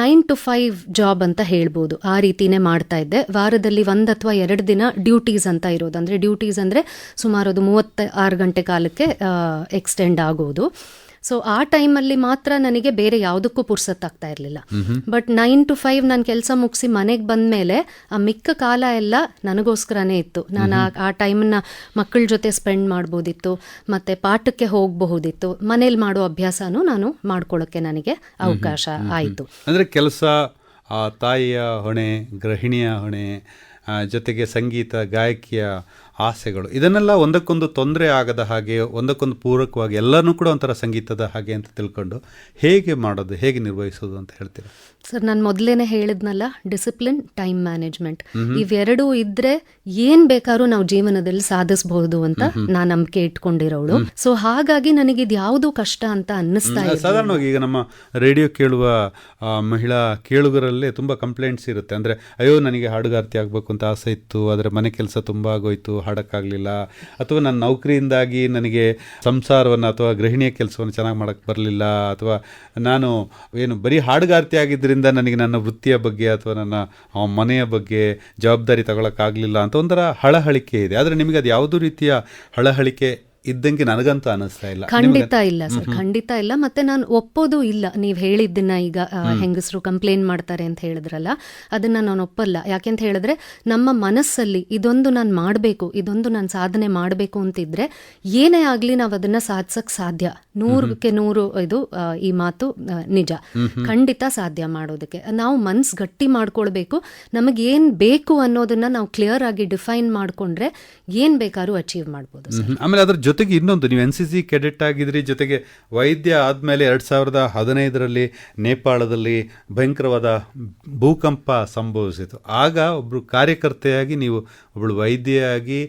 ನೈನ್ ಟು ಫೈವ್ ಜಾಬ್ ಅಂತ ಹೇಳ್ಬೋದು. ಆ ರೀತಿನೇ ಮಾಡ್ತಾ ಇದ್ದೆ. ವಾರದಲ್ಲಿ ಒಂದು ಅಥವಾ ಎರಡು ದಿನ ಡ್ಯೂಟೀಸ್ ಅಂತ ಇರೋದು. ಅಂದರೆ ಡ್ಯೂಟೀಸ್ ಅಂದರೆ ಸುಮಾರು ಅದು ಮೂವತ್ತ ಆರು ಗಂಟೆ ಕಾಲಕ್ಕೆ ಎಕ್ಸ್ಟೆಂಡ್ ಆಗೋದು. ಸೊ ಆ ಟೈಮಲ್ಲಿ ಮಾತ್ರ ನನಗೆ ಬೇರೆ ಯಾವುದಕ್ಕೂ ಪುರ್ಸತ್ತಾಗ್ತಾ ಇರಲಿಲ್ಲ. ಬಟ್ ನೈನ್ ಟು ಫೈವ್ ನಾನು ಕೆಲಸ ಮುಗಿಸಿ ಮನೆಗೆ ಬಂದ ಮೇಲೆ ಆ ಮಿಕ್ಕ ಕಾಲ ಎಲ್ಲ ನನಗೋಸ್ಕರನೇ ಇತ್ತು. ನಾನು ಆ- ಟೈಮನ್ನ ಮಕ್ಕಳ ಜೊತೆ ಸ್ಪೆಂಡ್ ಮಾಡ್ಬೋದಿತ್ತು ಮತ್ತೆ ಪಾಠಕ್ಕೆ ಹೋಗಬಹುದಿತ್ತು ಮನೇಲಿ ಮಾಡೋ ಅಭ್ಯಾಸನೂ ನಾನು ಮಾಡ್ಕೊಳ್ಳೋಕ್ಕೆ ನನಗೆ ಅವಕಾಶ ಆಯಿತು. ಅಂದರೆ ಕೆಲಸ ಆ ತಾಯಿಯ ಹೊಣೆ ಗೃಹಿಣಿಯ ಹೊಣೆ ಜೊತೆಗೆ ಸಂಗೀತ ಗಾಯಕಿಯ ಆಸೆಗಳು. ಇದನ್ನೆಲ್ಲ ಒಂದಕ್ಕೊಂದು ತೊಂದರೆ ಆಗದ ಹಾಗೆ ಒಂದಕ್ಕೊಂದು ಪೂರಕವಾಗಿ ಎಲ್ಲನೂ ಕೂಡ ಒಂಥರ ಸಂಗೀತದ ಹಾಗೆ ಅಂತ ತಿಳ್ಕೊಂಡು ಹೇಗೆ ಮಾಡೋದು ಹೇಗೆ ನಿರ್ವಹಿಸೋದು ಅಂತ ಹೇಳ್ತೀರಾ? ಸರ್ ನಾನು ಮೊದಲೇನೆ ಹೇಳಿದ್ನಲ್ಲ ಡಿಸಿಪ್ಲಿನ್ ಟೈಮ್ ಮ್ಯಾನೇಜ್ಮೆಂಟ್ ಇವೆರಡೂ ಇದ್ರೆ ಏನ್ ಬೇಕಾದ್ರೂ ನಾವು ಜೀವನದಲ್ಲಿ ಸಾಧಿಸಬಹುದು ಅಂತ ನಾನು ನಂಬಿಕೆ ಇಟ್ಕೊಂಡಿರೋಳು. ಸೊ ಹಾಗಾಗಿ ನನಗೆ ಇದು ಯಾವುದು ಕಷ್ಟ ಅಂತ ಅನ್ನಿಸ್ತಾ ಇದೆ ಸಾಧಾರಣವಾಗಿ ಈಗ ನಮ್ಮ ರೇಡಿಯೋ ಕೇಳುವ ಮಹಿಳಾ ಕೇಳುಗರಲ್ಲೇ ತುಂಬಾ ಕಂಪ್ಲೇಂಟ್ಸ್ ಇರುತ್ತೆ. ಅಂದ್ರೆ ಅಯ್ಯೋ ನನಗೆ ಹಾಡುಗಾರ್ತಿ ಆಗ್ಬೇಕು ಅಂತ ಆಸೆ ಇತ್ತು ಆದರೆ ಮನೆ ಕೆಲಸ ತುಂಬಾ ಆಗೋಯ್ತು ಹಾಡೋಕ್ಕಾಗಲಿಲ್ಲ. ಅಥವಾ ನನ್ನ ನೌಕರಿಯಿಂದಾಗಿ ನನಗೆ ಸಂಸಾರವನ್ನು ಅಥವಾ ಗೃಹಿಣಿಯ ಕೆಲಸವನ್ನು ಚೆನ್ನಾಗಿ ಮಾಡೋಕ್ಕೆ ಬರಲಿಲ್ಲ. ಅಥವಾ ನಾನು ಏನು ಬರೀ ಹಾಡುಗಾರ್ತಿ ಆಗಿದ್ದರಿಂದ ನನಗೆ ನನ್ನ ವೃತ್ತಿಯ ಬಗ್ಗೆ ಅಥವಾ ನನ್ನ ಮನೆಯ ಬಗ್ಗೆ ಜವಾಬ್ದಾರಿ ತಗೊಳಕ್ಕಾಗಲಿಲ್ಲ ಅಂತ ಒಂಥರ ಹಳಹಳಿಕೆ ಇದೆ. ಆದರೆ ನಿಮಗೆ ಅದು ಯಾವುದೂ ರೀತಿಯ ಹಳಹಳಿಕೆ ಇದ್ದಂಗೆ ನನಗಂತೂ ಅನಿಸ್ತಾ ಇಲ್ಲ. ಖಂಡಿತ ಇಲ್ಲ ಸರ್ ಖಂಡಿತ ಇಲ್ಲ. ಮತ್ತೆ ನಾನು ಒಪ್ಪೋದು ಇಲ್ಲ. ನೀವು ಹೇಳಿದ್ದನ್ನ ಈಗ ಹೆಂಗಸರು ಕಂಪ್ಲೇಂಟ್ ಮಾಡ್ತಾರೆ ಅಂತ ಹೇಳಿದ್ರಲ್ಲ ಅದನ್ನ ನಾನು ಒಪ್ಪಲ್ಲ. ಯಾಕೆಂತ ಹೇಳಿದ್ರೆ ನಮ್ಮ ಮನಸ್ಸಲ್ಲಿ ಇದೊಂದು ನಾನು ಮಾಡಬೇಕು ಇದೊಂದು ನಾನು ಸಾಧನೆ ಮಾಡಬೇಕು ಅಂತಿದ್ರೆ ಏನೇ ಆಗ್ಲಿ ನಾವು ಅದನ್ನ ಸಾಧಿಸಕ್ ಸಾಧ್ಯ. ನೂರಕ್ಕೆ ನೂರು ಇದು ಈ ಮಾತು ನಿಜ. ಖಂಡಿತ ಸಾಧ್ಯ ಮಾಡೋದಕ್ಕೆ. ನಾವು ಮನ್ಸ್ ಗಟ್ಟಿ ಮಾಡ್ಕೊಳ್ಬೇಕು. ನಮಗೆ ಏನ್ ಬೇಕು ಅನ್ನೋದನ್ನ ನಾವು ಕ್ಲಿಯರ್ ಆಗಿ ಡಿಫೈನ್ ಮಾಡ್ಕೊಂಡ್ರೆ ಏನ್ ಬೇಕಾದ್ರೂ ಅಚೀವ್ ಮಾಡ್ಬೋದು ಆಮೇಲೆ ಅದ್ರ ಜೊತೆಗೆ ಇನ್ನೊಂದು ನೀವು ಎನ್ ಸಿ ಸಿ ಕೆಡೆಟ್ ಆಗಿದ್ರಿ ಜೊತೆಗೆ ವೈದ್ಯ ಆದಮೇಲೆ ಎರಡು ಸಾವಿರದ ಹದಿನೈದರಲ್ಲಿ ನೇಪಾಳದಲ್ಲಿ ಭಯಂಕರವಾದ ಭೂಕಂಪ ಸಂಭವಿಸಿತು. ಆಗ ಒಬ್ಬರು ಕಾರ್ಯಕರ್ತೆಯಾಗಿ ನೀವು ಒಬ್ಬಳು ವೈದ್ಯೆಯಾಗಿ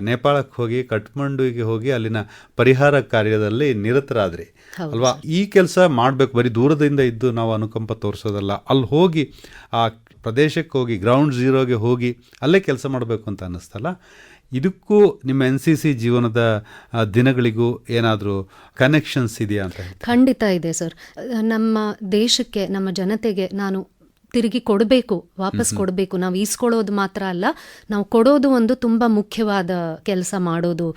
ನೇಪಾಳಕ್ಕೆ ಹೋಗಿ ಕಠ್ಮಂಡುವಿಗೆ ಹೋಗಿ ಅಲ್ಲಿನ ಪರಿಹಾರ ಕಾರ್ಯದಲ್ಲಿ ನಿರತರಾದ್ರಿ. ಅಲ್ವಾ? ಈ ಕೆಲಸ ಮಾಡಬೇಕು ಬರೀ ದೂರದಿಂದ ಇದ್ದು ನಾವು ಅನುಕಂಪ ತೋರಿಸೋದಲ್ಲ. ಅಲ್ಲಿ ಹೋಗಿ ಆ ಪ್ರದೇಶಕ್ಕೆ ಹೋಗಿ ಗ್ರೌಂಡ್ ಝೀರೋಗೆ ಹೋಗಿ ಅಲ್ಲೇ ಕೆಲಸ ಮಾಡಬೇಕು ಅಂತ ಅನ್ನಿಸ್ತಲ್ಲ. ಇದಕ್ಕೂ ನಿಮ್ಮ ಎನ್ ಸಿ ಸಿ ಜೀವನದ ದಿನಗಳಿಗೂ ಏನಾದರೂ ಕನೆಕ್ಷನ್ಸ್ ಇದೆಯಾ ಅಂತ ಖಂಡಿತ ಇದೆ ಸರ್ ನಮ್ಮ ದೇಶಕ್ಕೆ, ನಮ್ಮ ಜನತೆಗೆ ನಾನು ತಿರುಗಿ ಕೊಡಬೇಕು ವಾಪಸ್ ಕೊಡಬೇಕು. ನಾವು ಈಸ್ಕೊಳ್ಳೋದು ಮಾತ್ರ ಅಲ್ಲ ನಾವು ಕೊಡೋದು ಒಂದು ತುಂಬ ಮುಖ್ಯವಾದ ಕೆಲಸ ಮಾಡೋದು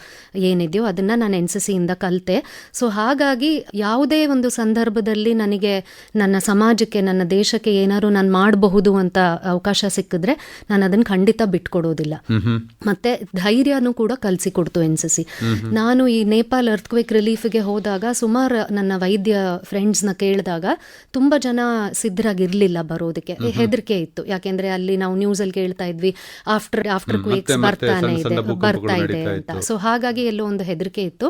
ಏನಿದೆಯೋ ಅದನ್ನು ನಾನು ಎನ್ ಸಿ ಸಿಯಿಂದ ಕಲಿತೆ. ಸೊ ಹಾಗಾಗಿ ಯಾವುದೇ ಒಂದು ಸಂದರ್ಭದಲ್ಲಿ ನನಗೆ ನನ್ನ ಸಮಾಜಕ್ಕೆ ನನ್ನ ದೇಶಕ್ಕೆ ಏನಾದ್ರು ನಾನು ಮಾಡಬಹುದು ಅಂತ ಅವಕಾಶ ಸಿಕ್ಕಿದ್ರೆ ನಾನು ಅದನ್ನು ಖಂಡಿತ ಬಿಟ್ಕೊಡೋದಿಲ್ಲ. ಮತ್ತೆ ಧೈರ್ಯನೂ ಕೂಡ ಕಲಿಸಿಕೊಡ್ತು ಎನ್ ಸಿ ಸಿ ನಾನು ಈ ನೇಪಾಲ್ ಅರ್ಥಕ್ವೇಕ್ ರಿಲೀಫ್ಗೆ ಹೋದಾಗ ಸುಮಾರು ನನ್ನ ವೈದ್ಯ ಫ್ರೆಂಡ್ಸ್ನ ಕೇಳಿದಾಗ ತುಂಬ ಜನ ಸಿದ್ಧರಾಗಿರಲಿಲ್ಲ ಬರೋದಕ್ಕೆ. ಹೆದರಿಕೆ ಇತ್ತು. ಯಾಕೆಂದ್ರೆ ಅಲ್ಲಿ ನಾವು ನ್ಯೂಸ್ ಅಲ್ಲಿ ಕೇಳ್ತಾ ಇದ್ವಿ ಆಫ್ಟರ್ ಆಫ್ಟರ್ ಕ್ವೇಕ್ಸ್ ಬರ್ತಾನೆ ಇದೆ ಬರ್ತಾ ಇದೆ ಅಂತ. ಸೊ ಹಾಗಾಗಿ ಎಲ್ಲೋ ಒಂದು ಹೆದರಿಕೆ ಇತ್ತು.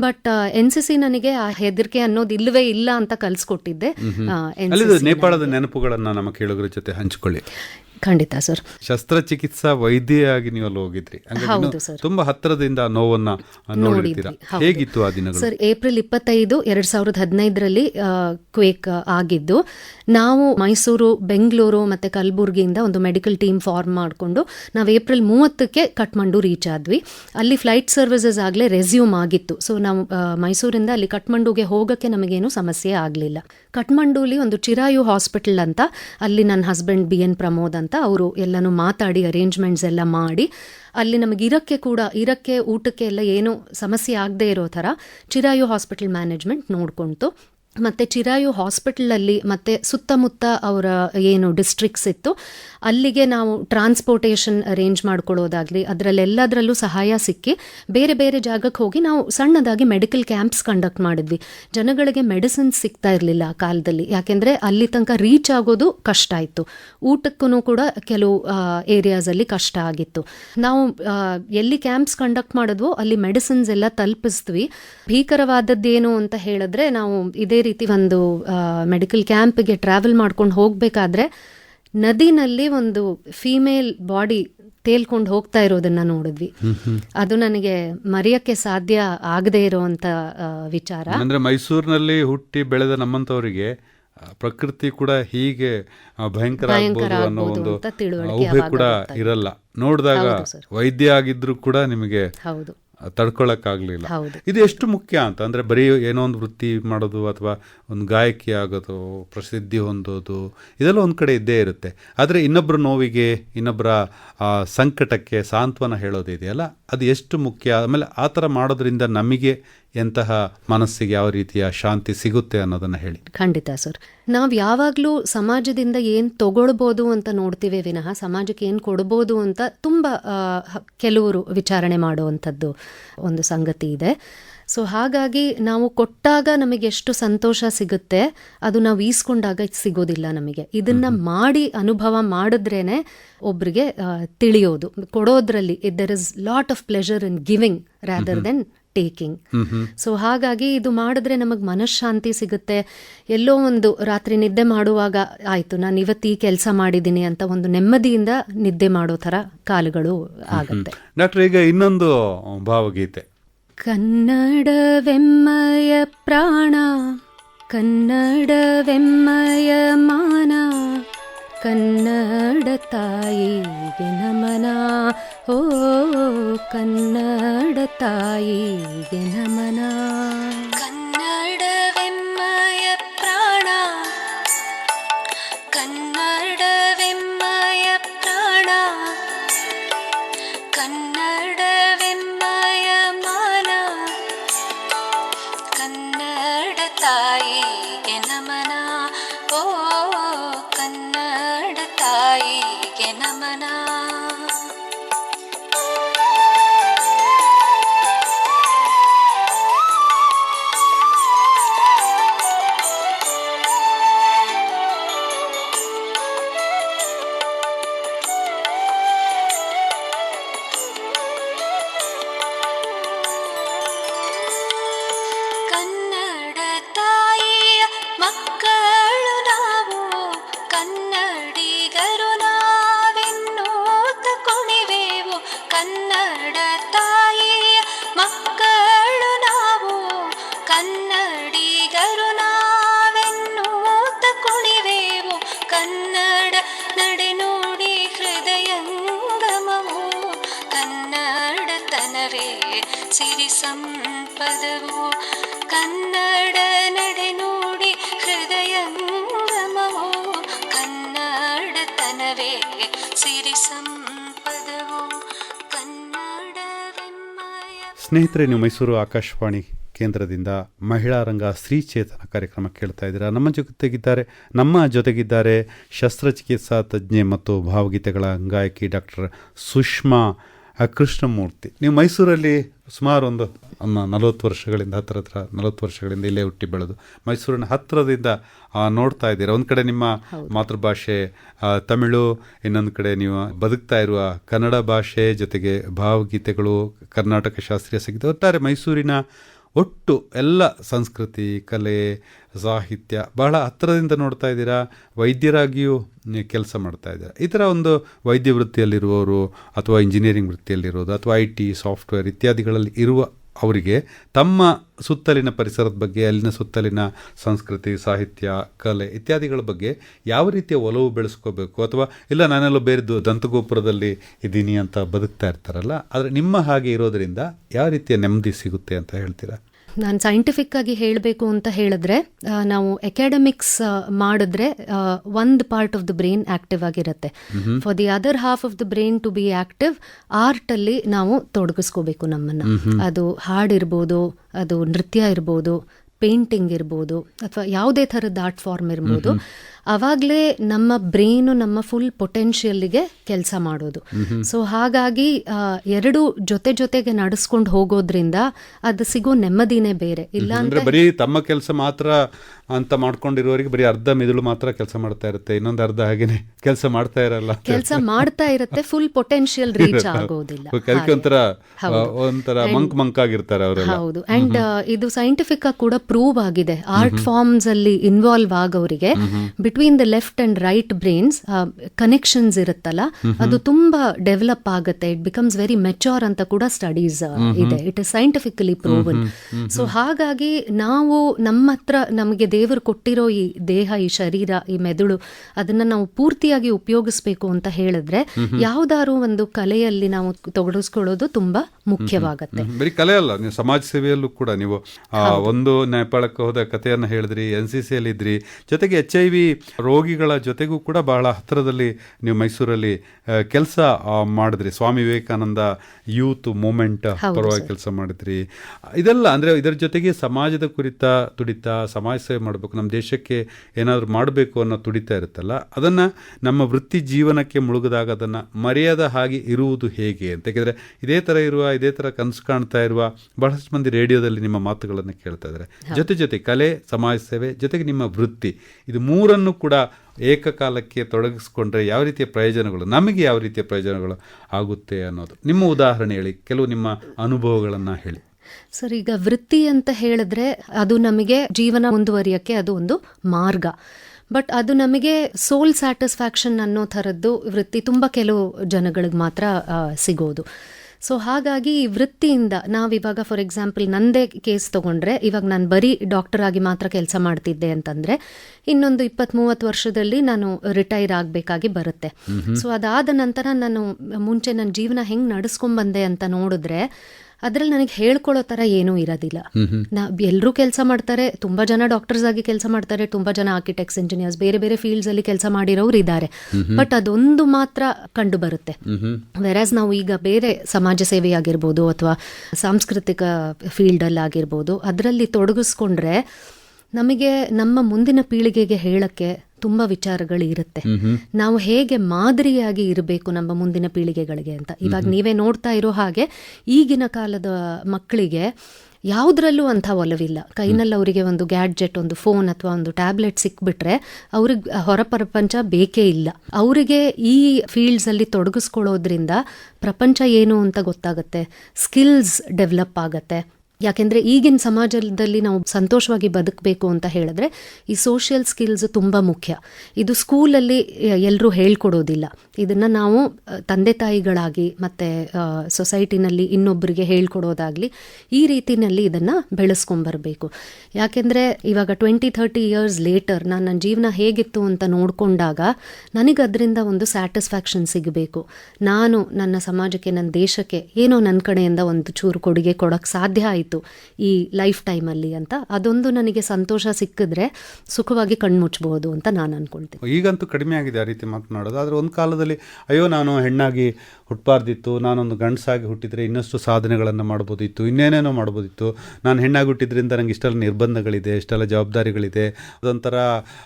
ಬಟ್ ಎನ್ ಸಿ ಸಿ ನನಗೆ ಆ ಹೆದರಿಕೆ ಅನ್ನೋದು ಇಲ್ಲವೇ ಇಲ್ಲ ಅಂತ ಕಲ್ಸ್ಕೊಟ್ಟಿದ್ದೆ. ನೇಪಾಳದ ನೆನಪುಗಳನ್ನು ನಮ್ಮ ಕೇಳುಗರ ಜೊತೆ ಹಂಚಿಕೊಳ್ಳಿ. ಖಂಡಿತ ಸರ್. ಶಸ್ತ್ರಚಿಕಿತ್ಸಾ ವೈದ್ಯೆಯಾಗಿ ನೀವು ಅಲ್ಲಿ ಹೋಗಿದ್ರಿ ಹೌದು ಸರ್. ತುಂಬಾ ಹತ್ತಿರದಿಂದ ನೋವನ್ನ ಹೇಗಿತ್ತು ಆ ದಿನಗಳು? ಸರ್ ಏಪ್ರಿಲ್ ಇಪ್ಪತ್ತೈದು ಎರಡ್ ಸಾವಿರದ ಹದಿನೈದರಲ್ಲಿ ಕ್ವೇಕ್ ಆಗಿದ್ದು ನಾವು ಮೈಸೂರು ಬೆಂಗಳೂರು ಮತ್ತೆ ಕಲಬುರ್ಗಿಯಿಂದ ಒಂದು ಮೆಡಿಕಲ್ ಟೀಮ್ ಫಾರ್ಮ್ ಮಾಡಿಕೊಂಡು ನಾವು ಏಪ್ರಿಲ್ ಮೂವತ್ತಕ್ಕೆ ಕಠ್ಮಂಡು ರೀಚ್ ಆದ್ವಿ. ಅಲ್ಲಿ ಫ್ಲೈಟ್ ಸರ್ವಿಸಸ್ ಆಗಲೇ ರೆಸ್ಯೂಮ್ ಆಗಿತ್ತು. ಸೊ ನಾವು ಮೈಸೂರಿಂದ ಅಲ್ಲಿ ಕಠ್ಮಂಡುಗೆ ಹೋಗೋಕ್ಕೆ ನಮಗೇನು ಸಮಸ್ಯೆ ಆಗಲಿಲ್ಲ. ಕಟ್ಮಂಡುಲಿ ಒಂದು ಚಿರಾಯು ಹಾಸ್ಪಿಟಲ್ ಅಂತ ಅಲ್ಲಿ ನನ್ನ ಹಸ್ಬೆಂಡ್ ಬಿ ಎನ್ ಪ್ರಮೋದ್ ಅಂತ ಅವರು ಎಲ್ಲನೂ ಮಾತಾಡಿ ಅರೇಂಜ್ಮೆಂಟ್ಸ್ ಎಲ್ಲ ಮಾಡಿ, ಅಲ್ಲಿ ನಮಗೆ ಇರಕ್ಕೆ ಕೂಡ, ಇರಕ್ಕೆ ಊಟಕ್ಕೆ ಎಲ್ಲ ಏನೂ ಸಮಸ್ಯೆ ಆಗದೆ ಇರೋ ಥರ ಚಿರಾಯು ಹಾಸ್ಪಿಟಲ್ ಮ್ಯಾನೇಜ್ಮೆಂಟ್ ನೋಡ್ಕೊಂತು ಮತ್ತು ಚಿರಾಯು ಹಾಸ್ಪಿಟಲಲ್ಲಿ ಮತ್ತು ಸುತ್ತಮುತ್ತ ಅವರ ಏನು ಡಿಸ್ಟ್ರಿಕ್ಸ್ ಇತ್ತು, ಅಲ್ಲಿಗೆ ನಾವು ಟ್ರಾನ್ಸ್ಪೋರ್ಟೇಷನ್ ಅರೇಂಜ್ ಮಾಡ್ಕೊಳ್ಳೋದಾಗಲಿ, ಅದರಲ್ಲೆಲ್ಲದರಲ್ಲೂ ಸಹಾಯ ಸಿಕ್ಕಿ ಬೇರೆ ಬೇರೆ ಜಾಗಕ್ಕೆ ಹೋಗಿ ನಾವು ಸಣ್ಣದಾಗಿ ಮೆಡಿಕಲ್ ಕ್ಯಾಂಪ್ಸ್ ಕಂಡಕ್ಟ್ ಮಾಡಿದ್ವಿ. ಜನಗಳಿಗೆ ಮೆಡಿಸಿನ್ಸ್ ಸಿಗ್ತಾ ಇರಲಿಲ್ಲ ಆ ಕಾಲದಲ್ಲಿ. ಯಾಕೆಂದರೆ ಅಲ್ಲಿ ತನಕ ರೀಚ್ ಆಗೋದು ಕಷ್ಟ ಇತ್ತು. ಊಟಕ್ಕೂ ಕೂಡ ಕೆಲವು ಏರಿಯಾಸಲ್ಲಿ ಕಷ್ಟ ಆಗಿತ್ತು. ನಾವು ಎಲ್ಲಿ ಕ್ಯಾಂಪ್ಸ್ ಕಂಡಕ್ಟ್ ಮಾಡಿದ್ವೋ ಅಲ್ಲಿ ಮೆಡಿಸಿನ್ಸ್ ಎಲ್ಲ ತಲುಪಿಸ್ತೀವಿ ಭೀಕರವಾದದ್ದೇನು ಅಂತ ಹೇಳಿದ್ರೆ ನಾವು ಇದೇ ರೀತಿ ಒಂದು ಮೆಡಿಕಲ್ ಕ್ಯಾಂಪ್ಗೆ ಟ್ರಾವೆಲ್ ಮಾಡ್ಕೊಂಡು ಹೋಗಬೇಕಾದ್ರೆ ನದಿನಲ್ಲಿ ಒಂದು ಫೀಮೇಲ್ ಬಾಡಿ ತೇಲ್ಕೊಂಡು ಹೋಗ್ತಾ ಇರೋದನ್ನ ನೋಡಿದ್ವಿ. ಅದು ನನಗೆ ಮರೆಯಕ್ಕೆ ಸಾಧ್ಯ ಆಗದೆ ಇರುವಂತ ವಿಚಾರ. ಅಂದ್ರೆ ಮೈಸೂರಿನಲ್ಲಿ ಹುಟ್ಟಿ ಬೆಳೆದ ನಮ್ಮಂತವರಿಗೆ ಪ್ರಕೃತಿ ಕೂಡ ಹೀಗೆ ಭಯಂಕರ ಅನ್ನೋ ಒಂದು ಕೂಡ ಇರಲ್ಲ. ನೋಡಿದಾಗ ವೈದ್ಯ ಆಗಿದ್ರು ಕೂಡ ನಿಮಗೆ ಹೌದು. ತಡ್ಕೊಳಕ್ಕಾಗ್ಲಿಲ್ಲ. ಇದು ಎಷ್ಟು ಮುಖ್ಯ ಅಂತ? ಅಂದರೆ ಬರೀ ಏನೋ ಒಂದು ವೃತ್ತಿ ಮಾಡೋದು ಅಥವಾ ಒಂದು ಗಾಯಕಿ ಆಗೋದು ಪ್ರಸಿದ್ಧಿ ಹೊಂದೋದು ಇದೆಲ್ಲ ಒಂದು ಕಡೆ ಇದ್ದೇ ಇರುತ್ತೆ. ಆದರೆ ಇನ್ನೊಬ್ಬರ ನೋವಿಗೆ ಇನ್ನೊಬ್ಬರ ಸಂಕಟಕ್ಕೆ ಸಾಂತ್ವನ ಹೇಳೋದು ಇದೆಯಲ್ಲ ಅದು ಎಷ್ಟು ಮುಖ್ಯ? ಆಮೇಲೆ ಆ ಥರ ಮಾಡೋದ್ರಿಂದ ನಮಗೆ ಎಂತಹ ಮನಸ್ಸಿಗೆ ಯಾವ ರೀತಿಯ ಶಾಂತಿ ಸಿಗುತ್ತೆ ಅನ್ನೋದನ್ನು ಹೇಳಿ. ಖಂಡಿತ ಸರ್. ನಾವು ಯಾವಾಗಲೂ ಸಮಾಜದಿಂದ ಏನು ತಗೊಳ್ಬೋದು ಅಂತ ನೋಡ್ತೀವಿ ವಿನಃ ಸಮಾಜಕ್ಕೆ ಏನು ಕೊಡ್ಬೋದು ಅಂತ ತುಂಬ ಕೆಲವರು ವಿಚಾರಣೆ ಮಾಡುವಂಥದ್ದು ಒಂದು ಸಂಗತಿ ಇದೆ. ಸೊ ಹಾಗಾಗಿ ನಾವು ಕೊಟ್ಟಾಗ ನಮಗೆ ಎಷ್ಟು ಸಂತೋಷ ಸಿಗುತ್ತೆ ಅದು ನಾವು ಈಸ್ಕೊಂಡಾಗ ಸಿಗೋದಿಲ್ಲ ನಮಗೆ. ಇದನ್ನ ಮಾಡಿ ಅನುಭವ ಮಾಡಿದ್ರೇನೆ ಒಬ್ರಿಗೆ ತಿಳಿಯೋದು. ಕೊಡೋದ್ರಲ್ಲಿ there is lot of pleasure in giving rather than taking so ಹಾಗಾಗಿ ಇದು ಮಾಡಿದ್ರೆ ನಮಗೆ ಮನಃಶಾಂತಿ ಸಿಗುತ್ತೆ. ಎಲ್ಲೋ ಒಂದು ರಾತ್ರಿ ನಿದ್ದೆ ಮಾಡುವಾಗ ಆಯ್ತು ನಾನು ಇವತ್ತು ಈ ಕೆಲಸ ಮಾಡಿದ್ದೀನಿ ಅಂತ ಒಂದು ನೆಮ್ಮದಿಯಿಂದ ನಿದ್ದೆ ಮಾಡೋ ಥರ ಕಾಲುಗಳು ಆಗುತ್ತೆ. ಡಾಕ್ಟರ್ ಈಗ ಇನ್ನೊಂದು ಭಾವಗೀತೆ. ಕನ್ನಡವೆಮ್ಮಯ ಪ್ರಾಣ ಕನ್ನಡವೆಮ್ಮಯ ಮಾನ ಕನ್ನಡ ತಾಯಿಗೆ ನಮನ. ಓ ಕನ್ನಡ ತಾಯಿಗೆ ನಮನ. ಸ್ನೇಹಿತರೆ, ನೀವು ಮೈಸೂರು ಆಕಾಶವಾಣಿ ಕೇಂದ್ರದಿಂದ ಮಹಿಳಾ ರಂಗ ಸ್ತ್ರೀ ಚೇತನ ಕಾರ್ಯಕ್ರಮ ಕೇಳ್ತಾ ಇದ್ದೀರಾ? ನಮ್ಮ ಜೊತೆಗಿದ್ದಾರೆ ನಮ್ಮ ಜೊತೆಗಿದ್ದಾರೆ ಶಸ್ತ್ರಚಿಕಿತ್ಸಾ ತಜ್ಞೆ ಮತ್ತು ಭಾವಗೀತೆಗಳ ಗಾಯಕಿ ಡಾಕ್ಟರ್ ಸುಷ್ಮಾ ಕೃಷ್ಣಮೂರ್ತಿ. ನೀವು ಮೈಸೂರಲ್ಲಿ ಸುಮಾರು ಒಂದು ನಲವತ್ತು ವರ್ಷಗಳಿಂದ ಹತ್ರ ಹತ್ರ ನಲವತ್ತು ವರ್ಷಗಳಿಂದ ಇಲ್ಲೇ ಹುಟ್ಟಿ ಬೆಳೆದು. ಮೈಸೂರಿನ ಹತ್ತಿರದಿಂದ ನೋಡ್ತಾ ಇದ್ದೀರಾ? ಒಂದು ಕಡೆ ನಿಮ್ಮ ಮಾತೃಭಾಷೆ ತಮಿಳು ಇನ್ನೊಂದು ಕಡೆ ನೀವು ಬದುಕ್ತಾ ಇರುವ ಕನ್ನಡ ಭಾಷೆ ಜೊತೆಗೆ ಭಾವಗೀತೆಗಳು ಕರ್ನಾಟಕ ಶಾಸ್ತ್ರೀಯ ಸಂಗೀತ ಒಟ್ಟಾರೆ ಮೈಸೂರಿನ ಒಟ್ಟು ಎಲ್ಲ ಸಂಸ್ಕೃತಿ, ಕಲೆ, ಸಾಹಿತ್ಯ ಬಹಳ ಹತ್ತಿರದಿಂದ ನೋಡ್ತಾ ಇದ್ದೀರಾ? ವೈದ್ಯರಾಗಿಯೂ ಕೆಲಸ ಮಾಡ್ತಾ ಇದ್ದೀರಾ? ಈ ಥರ ಒಂದು ವೈದ್ಯ ವೃತ್ತಿಯಲ್ಲಿರುವವರು ಅಥವಾ ಇಂಜಿನಿಯರಿಂಗ್ ವೃತ್ತಿಯಲ್ಲಿರೋದು ಅಥವಾ ಐ ಟಿ ಸಾಫ್ಟ್ವೇರ್ ಇತ್ಯಾದಿಗಳಲ್ಲಿ ಇರುವ ಅವರಿಗೆ ತಮ್ಮ ಸುತ್ತಲಿನ ಪರಿಸರದ ಬಗ್ಗೆ, ಅಲ್ಲಿನ ಸುತ್ತಲಿನ ಸಂಸ್ಕೃತಿ, ಸಾಹಿತ್ಯ, ಕಲೆ ಇತ್ಯಾದಿಗಳ ಬಗ್ಗೆ ಯಾವ ರೀತಿಯ ಒಲವು ಬೆಳೆಸ್ಕೋಬೇಕು? ಅಥವಾ ಇಲ್ಲ ನಾನೆಲ್ಲೋ ಬೇರೆ ದು- ದಂತಗೋಪುರದಲ್ಲಿ ಇದ್ದೀನಿ ಅಂತ ಬದುಕ್ತಾ ಇರ್ತಾರಲ್ಲ, ಆದರೆ ನಿಮ್ಮ ಹಾಗೆ ಇರೋದರಿಂದ ಯಾವ ರೀತಿಯ ನೆಮ್ಮದಿ ಸಿಗುತ್ತೆ ಅಂತ ಹೇಳ್ತೀರಾ? ನಾನು ಸೈಂಟಿಫಿಕ್ ಆಗಿ ಹೇಳಬೇಕು ಅಂತ ಹೇಳಿದ್ರೆ ನಾವು ಅಕಾಡೆಮಿಕ್ಸ್ ಮಾಡಿದ್ರೆ ಒಂದು part of the brain active ಆಗಿರುತ್ತೆ. For the other half of the brain to be active art ಅಲ್ಲಿ ನಾವು ತೊಡಗಿಸ್ಕೋಬೇಕು ನಮ್ಮನ್ನ. ಅದು ಹಾಡಿರ್ಬೋದು ಅದು ನೃತ್ಯ ಇರ್ಬೋದು ಪೇಂಟಿಂಗ್ ಇರ್ಬೋದು ಅಥವಾ ಯಾವುದೇ ಥರದ ಆರ್ಟ್ ಫಾರ್ಮ್ ಇರ್ಬೋದು. ಅವಾಗಲೇ ನಮ್ಮ ಬ್ರೈನು ನಮ್ಮ ಫುಲ್ ಪೊಟೆನ್ಷಿಯಲ್ಗೆ ಕೆಲಸ ಮಾಡೋದು. ಸೊ ಹಾಗಾಗಿ ಎರಡು ಜೊತೆ ಜೊತೆಗೆ ನಡೆಸ್ಕೊಂಡು ಹೋಗೋದ್ರಿಂದ ಅದು ಸಿಗೋ ನೆಮ್ಮದಿನೇ ಬೇರೆ. ಇಲ್ಲ ಅಂದ್ರೆ ಬರೀ ತಮ್ಮ ಕೆಲಸ ಮಾತ್ರ ಅಂತ ಮಾಡ್ಕೊಂಡಿರೋರಿಗೆ ಬರೀ ಅರ್ಧ ಮಿದುಳು ಮಾತ್ರ ಕೆಲಸ ಮಾಡ್ತಾ ಇರುತ್ತೆ ಇನ್ನೊಂದು ಅರ್ಧ ಹಾಗೇನೆ ಕೆಲಸ ಮಾಡ್ತಾ ಇರಲ್ಲ. ಕೆಲಸ ಮಾಡ್ತಾ ಇರುತ್ತೆ ಫುಲ್ ಪೊಟೆನ್ಷಿಯಲ್ ರೀಚ್ ಆಗೋದಿಲ್ಲ. ಅದಕ್ಕೆ ಒಂಥರ ಒಂಥರ ಮಂಕ್ ಮಂಕ್ ಆಗಿರ್ತಾರೆ ಅವರೆಲ್ಲ. ಹೌದು. ಅಂಡ್ ಇದು ಸೈಂಟಿಫಿಕ್ ಆಗಿ ಕೂಡ ಪ್ರೂವ್ ಆಗಿದೆ. ಆರ್ಟ್ ಫಾರ್ಮ್ಸ್ ಅಲ್ಲಿ involve ಆಗೋರಿಗೆ between between the left and right brains connections ಇರುತ್ತಲ್ಲ ಅದು ತುಂಬಾ ಡೆವಲಪ್ ಆಗುತ್ತೆ. ಇಟ್ ಬಿಕಮ್ಸ್ ವೆರಿ ಮೆಚೋರ್ ಅಂತ ಕೂಡ ಸ್ಟಡೀಸ್ ಇದೆ. It is scientifically proven so ಹಾಗಾಗಿ ನಾವು ನಮ್ಮ ಹತ್ರ ನಮಗೆ ದೇವರು ಕೊಟ್ಟಿರೋ ಈ ದೇಹ ಈ ಶರೀರ ಈ ಮೆದುಳು ಅದನ್ನ ನಾವು ಪೂರ್ತಿಯಾಗಿ ಉಪಯೋಗಿಸ್ಬೇಕು ಅಂತ ಹೇಳಿದ್ರೆ ಯಾವ್ದಾದ್ರು ಒಂದು ಕಲೆಯಲ್ಲಿ ನಾವು ತೊಡಗಿಸ್ಕೊಳ್ಳೋದು ತುಂಬಾ ಮುಖ್ಯವಾಗತ್ತೆ. ಬರೀ ಕಲೆ ಅಲ್ಲ ನೀವು ಸಮಾಜ ಸೇವೆಯಲ್ಲೂ ಕೂಡ ನೀವು ಒಂದು ನೇಪಾಳಕ್ಕೆ ಹೋದ ಕಥೆಯನ್ನು ಹೇಳಿದ್ರಿ ಎನ್ ಸಿ ಸಿಯಲ್ಲಿ ಇದ್ರಿ ಜೊತೆಗೆ ಎಚ್ ಐ ವಿ ರೋಗಿಗಳ ಜೊತೆಗೂ ಕೂಡ ಬಹಳ ಹತ್ತಿರದಲ್ಲಿ ನೀವು ಮೈಸೂರಲ್ಲಿ ಕೆಲಸ ಮಾಡಿದ್ರಿ. ಸ್ವಾಮಿ ವಿವೇಕಾನಂದ ಯೂತ್ ಮೂಮೆಂಟ್ ಪರವಾಗಿ ಕೆಲಸ ಮಾಡಿದ್ರಿ. ಇದೆಲ್ಲ ಅಂದ್ರೆ ಇದರ ಜೊತೆಗೆ ಸಮಾಜದ ಕುರಿತ ತುಡಿತ ಸಮಾಜ ಸೇವೆ ಮಾಡಬೇಕು ನಮ್ಮ ದೇಶಕ್ಕೆ ಏನಾದರೂ ಮಾಡಬೇಕು ಅನ್ನೋ ತುಡಿತ ಇರುತ್ತಲ್ಲ ಅದನ್ನ ನಮ್ಮ ವೃತ್ತಿ ಜೀವನಕ್ಕೆ ಮುಳುಗಿದಾಗ ಅದನ್ನ ಮರೆಯದ ಹಾಗೆ ಇರುವುದು ಹೇಗೆ ಅಂತ. ಯಾಕೆಂದರೆ ಇದೇ ತರ ಇರುವ ಇದೇ ತರ ಕನಸು ಕಾಣ್ತಾ ಇರುವ ಬಹಳಷ್ಟು ಮಂದಿ ರೇಡಿಯೋದಲ್ಲಿ ನಿಮ್ಮ ಮಾತುಗಳನ್ನು ಕೇಳ್ತಾ ಇದ್ದಾರೆ. ಜೊತೆ ಜೊತೆ ಕಲೆ ಸಮಾಜ ಸೇವೆ ಜೊತೆಗೆ ನಿಮ್ಮ ವೃತ್ತಿ. ಇದು ಮೂರನ್ನು ಕೂಡ ಏಕಕಾಲಕ್ಕೆ ತೊಡಗಿಸ್ಕೊಂಡ್ರೆ ಯಾವ ರೀತಿಯ ಪ್ರಯೋಜನಗಳು? ನಮಗೆ ಯಾವ ರೀತಿಯ ಪ್ರಯೋಜನಗಳು ಆಗುತ್ತೆ ಅನ್ನೋದು. ನಿಮ್ಮ ಉದಾಹರಣೆ ಹೇಳಿ, ಕೆಲವು ನಿಮ್ಮ ಅನುಭವಗಳನ್ನು ಹೇಳಿ. ಸರ್, ಈಗ ವೃತ್ತಿ ಅಂತ ಹೇಳಿದ್ರೆ ಅದು ನಮಗೆ ಜೀವನ ಮುಂದುವರಿಯೋಕ್ಕೆ ಅದು ಒಂದು ಮಾರ್ಗ. ಬಟ್ ಅದು ನಮಗೆ ಸೋಲ್ ಸ್ಯಾಟಿಸ್ಫ್ಯಾಕ್ಷನ್ ಅನ್ನೋ ಥರದ್ದು ವೃತ್ತಿ ತುಂಬ ಕೆಲವು ಜನಗಳಿಗೆ ಮಾತ್ರ ಸಿಗೋದು. ಸೊ ಹಾಗಾಗಿ ಈ ವೃತ್ತಿಯಿಂದ ನಾವಿವಾಗ ಫಾರ್ ಎಕ್ಸಾಂಪಲ್ ನಂದೇ ಕೇಸ್ ತಗೊಂಡ್ರೆ ಇವಾಗ ನಾನು ಬರೀ ಡಾಕ್ಟರ್ ಆಗಿ ಮಾತ್ರ ಕೆಲಸ ಮಾಡ್ತಿದ್ದೆ ಅಂತಂದ್ರೆ ಇನ್ನೊಂದು ಇಪ್ಪತ್ತ್ ಮೂವತ್ತು ವರ್ಷದಲ್ಲಿ ನಾನು ರಿಟೈರ್ ಆಗಬೇಕಾಗಿ ಬರುತ್ತೆ. ಸೊ ಅದಾದ ನಂತರ ನಾನು ಮುಂಚೆ ನನ್ನ ಜೀವನ ಹೆಂಗೆ ನಡೆಸ್ಕೊಂಡ್ಬಂದೆ ಅಂತ ನೋಡಿದ್ರೆ ಅದ್ರಲ್ಲಿ ನನಗೆ ಹೇಳ್ಕೊಳ್ಳೋ ತರ ಏನೂ ಇರೋದಿಲ್ಲ. ನಾ ಎಲ್ಲರೂ ಕೆಲಸ ಮಾಡ್ತಾರೆ ತುಂಬಾ ಜನ ಡಾಕ್ಟರ್ಸ್ ಆಗಿ ಕೆಲಸ ಮಾಡ್ತಾರೆ ತುಂಬಾ ಜನ ಆರ್ಕಿಟೆಕ್ಟ್ಸ್ ಇಂಜಿನಿಯರ್ಸ್ ಬೇರೆ ಬೇರೆ ಫೀಲ್ಡ್ಸ್ ಅಲ್ಲಿ ಕೆಲಸ ಮಾಡಿರೋರು ಇದ್ದಾರೆ. ಬಟ್ ಅದೊಂದು ಮಾತ್ರ ಕಂಡು ಬರುತ್ತೆ. ವೆರಾಸ್ ನಾವು ಈಗ ಬೇರೆ ಸಮಾಜ ಸೇವೆ ಆಗಿರ್ಬೋದು ಅಥವಾ ಸಾಂಸ್ಕೃತಿಕ ಫೀಲ್ಡ್ ಅಲ್ಲಿ ಆಗಿರ್ಬೋದು ಅದರಲ್ಲಿ ತೊಡಗಿಸ್ಕೊಂಡ್ರೆ ನಮಗೆ ನಮ್ಮ ಮುಂದಿನ ಪೀಳಿಗೆಗೆ ಹೇಳಕ್ಕೆ ತುಂಬಾ ವಿಚಾರಗಳು ಇರುತ್ತೆ. ನಾವು ಹೇಗೆ ಮಾದರಿಯಾಗಿ ಇರಬೇಕು ನಮ್ಮ ಮುಂದಿನ ಪೀಳಿಗೆಗಳಿಗೆ ಅಂತ. ಇವಾಗ ನೀವೇ ನೋಡ್ತಾ ಇರೋ ಹಾಗೆ ಈಗಿನ ಕಾಲದ ಮಕ್ಕಳಿಗೆ ಯಾವುದ್ರಲ್ಲೂ ಅಂಥ ಒಲವಿಲ್ಲ. ಕೈನಲ್ಲಿ ಅವರಿಗೆ ಒಂದು ಗ್ಯಾಡ್ಜೆಟ್ ಒಂದು ಫೋನ್ ಅಥವಾ ಒಂದು ಟ್ಯಾಬ್ಲೆಟ್ ಸಿಕ್ಬಿಟ್ರೆ ಅವ್ರಿಗೆ ಹೊರ ಪ್ರಪಂಚ ಬೇಕೇ ಇಲ್ಲ. ಅವರಿಗೆ ಈ ಫೀಲ್ಡ್ಸಲ್ಲಿ ತೊಡಗಿಸ್ಕೊಳ್ಳೋದ್ರಿಂದ ಪ್ರಪಂಚ ಏನು ಅಂತ ಗೊತ್ತಾಗುತ್ತೆ? ಸ್ಕಿಲ್ಸ್ ಡೆವಲಪ್ ಆಗತ್ತೆ. ಯಾಕೆಂದ್ರೆ ಈಗಿನ ಸಮಾಜದಲ್ಲಿ ನಾವು ಸಂತೋಷವಾಗಿ ಬದುಕಬೇಕು ಅಂತ ಹೇಳಿದ್ರೆ ಈ ಸೋಷಿಯಲ್ ಸ್ಕಿಲ್ಸ್ ತುಂಬ ಮುಖ್ಯ. ಇದು ಸ್ಕೂಲಲ್ಲಿ ಎಲ್ಲರೂ ಹೇಳ್ಕೊಡೋದಿಲ್ಲ. ಇದನ್ನು ನಾವು ತಂದೆ ತಾಯಿಗಳಾಗಿ ಮತ್ತು ಸೊಸೈಟಿನಲ್ಲಿ ಇನ್ನೊಬ್ಬರಿಗೆ ಹೇಳ್ಕೊಡೋದಾಗಲಿ ಈ ರೀತಿಯಲ್ಲಿ ಇದನ್ನು ಬೆಳೆಸ್ಕೊಂಬರಬೇಕು. ಯಾಕೆಂದರೆ ಇವಾಗ ಟ್ವೆಂಟಿ ಥರ್ಟಿ ಇಯರ್ಸ್ ಲೇಟರ್ ನಾನು ನನ್ನ ಜೀವನ ಹೇಗಿತ್ತು ಅಂತ ನೋಡಿಕೊಂಡಾಗ ನನಗೆ ಅದರಿಂದ ಒಂದು ಸ್ಯಾಟಿಸ್ಫ್ಯಾಕ್ಷನ್ ಸಿಗಬೇಕು. ನಾನು ನನ್ನ ಸಮಾಜಕ್ಕೆ, ನನ್ನ ದೇಶಕ್ಕೆ ಏನೋ ನನ್ನ ಕಡೆಯಿಂದ ಒಂದು ಚೂರು ಕೊಡುಗೆ ಕೊಡೋಕ್ಕೆ ಸಾಧ್ಯ ಆಯಿತು. ಈ ಲೈಫ್ ಟೈಮಲ್ಲಿ ಅಂತ. ಅದೊಂದು ನನಗೆ ಸಂತೋಷ ಸಿಕ್ಕಿದ್ರೆ ಸುಖವಾಗಿ ಕಣ್ಣು ಮುಚ್ಚಬಹುದು ಅಂತ ನಾನು ಅನ್ಕೊಳ್ತೀನಿ. ಈಗಂತೂ ಕಡಿಮೆ ಆಗಿದೆ ಆ ರೀತಿ ಮಾತನಾಡೋದು. ಆದರೆ ಒಂದು ಕಾಲದಲ್ಲಿ ಅಯ್ಯೋ, ನಾನು ಹೆಣ್ಣಾಗಿ ಹುಟ್ಟಬಾರ್ದಿತ್ತು ನಾನೊಂದು ಗಂಡಸಾಗಿ ಹುಟ್ಟಿದರೆ ಇನ್ನಷ್ಟು ಸಾಧನೆಗಳನ್ನು ಮಾಡ್ಬೋದಿತ್ತು, ಇನ್ನೇನೇನೋ ಮಾಡ್ಬೋದಿತ್ತು. ನಾನು ಹೆಣ್ಣಾಗಿ ಹುಟ್ಟಿದ್ರಿಂದ ನನಗೆ ಇಷ್ಟೆಲ್ಲ ನಿರ್ಬಂಧಗಳಿದೆ, ಇಷ್ಟೆಲ್ಲ ಜವಾಬ್ದಾರಿಗಳಿದೆ. ಅದೊಂಥರ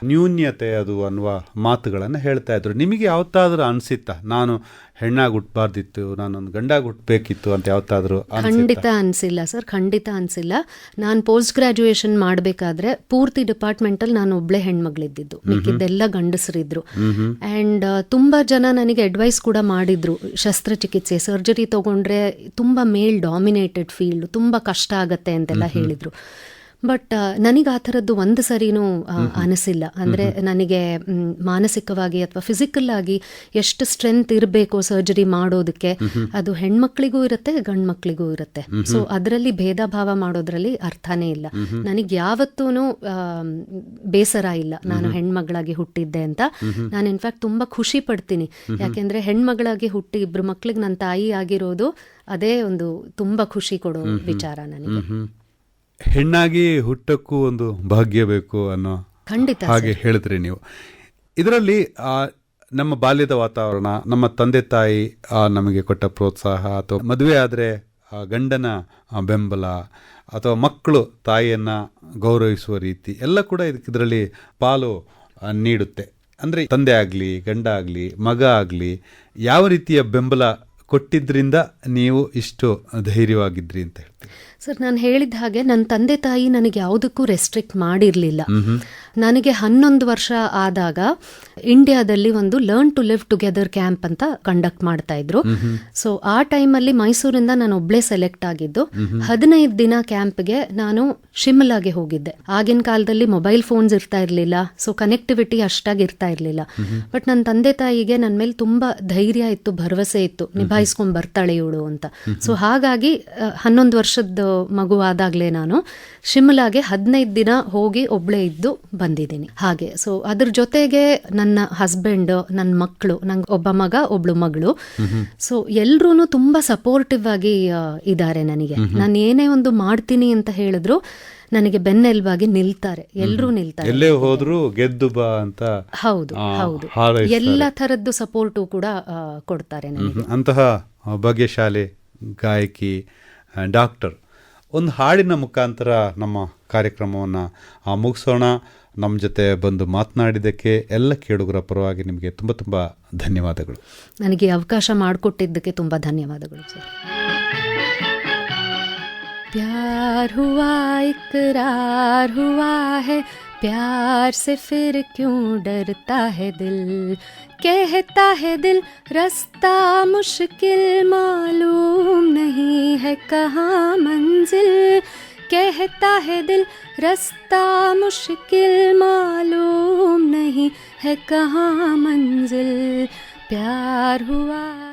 ನ್ಯೂನ್ಯತೆ ಅದು ಅನ್ನುವ ಮಾತುಗಳನ್ನು ಹೇಳ್ತಾ ಇದ್ರು. ನಿಮಗೆ ಯಾವತ್ತಾದರೂ ಅನಿಸಿತ್ತಾ? ನಾನು ಹೆಣ್ಣಾಗಿ ಹುಟ್ಟಬಾರ್ದಿತ್ತು ನಾನೊಂದು ಗಂಡಾಗಿ ಹುಟ್ಟಬೇಕಿತ್ತು ಅಂತ ಯಾವತ್ತಾದರೂ ಖಂಡಿತ ಅನ್ಸಿಲ್ಲ ಸರ್ ಖಂಡಿತ ಅನ್ಸಿಲ್ಲ. ನಾನು ಪೋಸ್ಟ್ ಗ್ರಾಜುಯೇಷನ್ ಮಾಡಬೇಕಾದ್ರೆ ಪೂರ್ತಿ ಡಿಪಾರ್ಟ್ಮೆಂಟಲ್ಲಿ ನಾನು ಒಬ್ಳೆ ಹೆಣ್ಮಗಳಿದ್ದಿದ್ದು. ಮಿಕ್ಕಿದ್ದೆಲ್ಲ ಗಂಡಸರಿದ್ರು. ಅಂಡ್ ತುಂಬಾ ಜನ ನನಗೆ ಅಡ್ವೈಸ್ ಕೂಡ ಮಾಡಿದ್ರು ಶಸ್ತ್ರಚಿಕಿತ್ಸೆ ಸರ್ಜರಿ ತಗೊಂಡ್ರೆ ತುಂಬಾ ಮೇಲ್ ಡಾಮಿನೇಟೆಡ್ ಫೀಲ್ಡ್ ತುಂಬಾ ಕಷ್ಟ ಆಗತ್ತೆ ಅಂತೆಲ್ಲ ಹೇಳಿದ್ರು. ಬಟ್ ನನಗೆ ಆ ಥರದ್ದು ಒಂದು ಸರಿನೂ ಅನಿಸಿಲ್ಲ. ಅಂದರೆ ನನಗೆ ಮಾನಸಿಕವಾಗಿ ಅಥವಾ ಫಿಸಿಕಲ್ ಆಗಿ ಎಷ್ಟು ಸ್ಟ್ರೆಂತ್ ಇರಬೇಕು ಸರ್ಜರಿ ಮಾಡೋದಕ್ಕೆ ಅದು ಹೆಣ್ಮಕ್ಳಿಗೂ ಇರುತ್ತೆ ಗಂಡು ಮಕ್ಳಿಗೂ ಇರುತ್ತೆ ಸೊ ಅದರಲ್ಲಿ ಭೇದ ಭಾವ ಮಾಡೋದ್ರಲ್ಲಿ ಅರ್ಥನೇ ಇಲ್ಲ. ನನಗೆ ಯಾವತ್ತೂ ಬೇಸರ ಇಲ್ಲ. ನಾನು ಹೆಣ್ಮಗಳಾಗಿ ಹುಟ್ಟಿದ್ದೆ ಅಂತ. ನಾನು ಇನ್ಫ್ಯಾಕ್ಟ್ ತುಂಬಾ ಖುಷಿ ಪಡ್ತೀನಿ. ಯಾಕೆಂದರೆ ಹೆಣ್ಮಗಳಾಗಿ ಹುಟ್ಟಿ ಇಬ್ರು ಮಕ್ಳಿಗೆ ನನ್ನ ತಾಯಿ ಆಗಿರೋದು ಅದೇ ಒಂದು ತುಂಬಾ ಖುಷಿ ಕೊಡೋ ವಿಚಾರ ನನಗೆ. ಹೆಣ್ಣಾಗಿ ಹುಟ್ಟಕ್ಕೂ ಒಂದು ಭಾಗ್ಯ ಬೇಕು ಅನ್ನೋ ಖಂಡಿತ ಹಾಗೆ ಹೇಳಿದ್ರಿ ನೀವು. ಇದರಲ್ಲಿ ನಮ್ಮ ಬಾಲ್ಯದ ವಾತಾವರಣ ನಮ್ಮ ತಂದೆ ತಾಯಿ ನಮಗೆ ಕೊಟ್ಟ ಪ್ರೋತ್ಸಾಹ ಅಥವಾ ಮದುವೆ ಆದರೆ ಗಂಡನ ಬೆಂಬಲ ಅಥವಾ ಮಕ್ಕಳು ತಾಯಿಯನ್ನು ಗೌರವಿಸುವ ರೀತಿ ಎಲ್ಲ ಕೂಡ ಇದಕ್ಕೆ ಇದರಲ್ಲಿ ಪಾಲು ನೀಡುತ್ತೆ. ಅಂದರೆ ತಂದೆ ಆಗಲಿ ಗಂಡ ಆಗಲಿ ಮಗ ಆಗಲಿ ಯಾವ ರೀತಿಯ ಬೆಂಬಲ ಕೊಟ್ಟಿದ್ದರಿಂದ ನೀವು ಇಷ್ಟು ಧೈರ್ಯವಾಗಿದ್ರಿ ಅಂತ ಹೇಳ್ತೀವಿ ಸರ್, ನಾನು ಹೇಳಿದ ಹಾಗೆ ನನ್ನ ತಂದೆ ತಾಯಿ ನನಗೆ ಯಾವುದಕ್ಕೂ ರೆಸ್ಟ್ರಿಕ್ಟ್ ಮಾಡಿರಲಿಲ್ಲ. ನನಗೆ ಹನ್ನೊಂದು ವರ್ಷ ಆದಾಗ ಇಂಡಿಯಾದಲ್ಲಿ ಒಂದು learn to live together camp ಅಂತ ಕಂಡಕ್ಟ್ ಮಾಡ್ತಾ ಇದ್ರು. ಸೊ ಆ ಟೈಮಲ್ಲಿ ಮೈಸೂರಿಂದ ನಾನು ಒಬ್ಳೆ ಸೆಲೆಕ್ಟ್ ಆಗಿದ್ದು, ಹದಿನೈದು ದಿನ ಕ್ಯಾಂಪ್ಗೆ ನಾನು ಶಿಮ್ಲಾಗೆ ಹೋಗಿದ್ದೆ. ಆಗಿನ ಕಾಲದಲ್ಲಿ ಮೊಬೈಲ್ ಫೋನ್ಸ್ ಇರ್ತಾ ಇರಲಿಲ್ಲ ಸೊ ಕನೆಕ್ಟಿವಿಟಿ ಅಷ್ಟಾಗಿ ಇರ್ತಾ ಇರಲಿಲ್ಲ. ಬಟ್ ನನ್ನ ತಂದೆ ತಾಯಿಗೆ ನನ್ನ ಮೇಲೆ ತುಂಬಾ ಧೈರ್ಯ ಇತ್ತು, ಭರವಸೆ ಇತ್ತು, ನಿಭಾಯಿಸ್ಕೊಂಡ್ ಬರ್ತಾಳೆ ಇವಳು ಅಂತ. ಸೊ ಹಾಗಾಗಿ ಹನ್ನೊಂದು ವರ್ಷದ ಮಗು ಆದಾಗ್ಲೇ ನಾನು ಶಿಮ್ಲಾಗೆ ಹದಿನೈದು ದಿನ ಹೋಗಿ ಒಬ್ಳೆ ಇದ್ದು ಬಂದಿದ್ದೀನಿ. ಹಾಗೆ ಸೊ ಅದ್ರ ಜೊತೆಗೆ ನನ್ನ ಹಸ್ಬೆಂಡ್ ನನ್ನ ಮಕ್ಕಳು ನಂಗೆ ಒಬ್ಬ ಮಗ ಒಬ್ಳು ಮಗಳು. ಸೊ ಎಲ್ರೂ ತುಂಬಾ ಸಪೋರ್ಟಿವ್ ಆಗಿ ಇದ್ದಾರೆ ನನಗೆ. ನಾನು ಏನೇ ಒಂದು ಮಾಡ್ತೀನಿ ಅಂತ ಹೇಳಿದ್ರು ನನಗೆ ಬೆನ್ನೆಲುಬಾಗಿ ನಿಲ್ತಾರೆ. ಎಲ್ಲರೂ ನಿಲ್ತಾರೆ. ಎಲ್ಲೇ ಹೋದ್ರು ಗೆದ್ದು ಬಾ ಅಂತ ಹೌದು ಹೌದು. ಎಲ್ಲ ತರದ್ದು ಸಪೋರ್ಟು ಕೂಡ ಕೊಡ್ತಾರೆ ನನಗೆ. ಅಂತಹ ಭಾಗ್ಯಶಾಲಿ ಗಾಯಕಿ ಡಾಕ್ಟರ್ ಒಂದು ಹಾಡಿನ ಮುಖಾಂತರ ನಮ್ಮ ಕಾರ್ಯಕ್ರಮವನ್ನು ಮುಗಿಸೋಣ ನಮ್ಮ ಜೊತೆ ಬಂದು ಮಾತನಾಡಿದ್ದಕ್ಕೆ ಎಲ್ಲ ಕೇಳುಗರ ಪರವಾಗಿ ನಿಮಗೆ ತುಂಬ ತುಂಬ ಧನ್ಯವಾದಗಳು. ನನಗೆ ಅವಕಾಶ ಮಾಡಿಕೊಟ್ಟಿದ್ದಕ್ಕೆ ತುಂಬ ಧನ್ಯವಾದಗಳು ಸರ್. प्यार हुआ, इकरार हुआ है। प्यार से फिर क्यों डरता है दिल? कहता है दिल, रास्ता मुश्किल, मालूम नहीं है कहाँ मंजिल। कहता है दिल, रास्ता मुश्किल, मालूम नहीं है कहाँ मंजिल। प्यार हुआ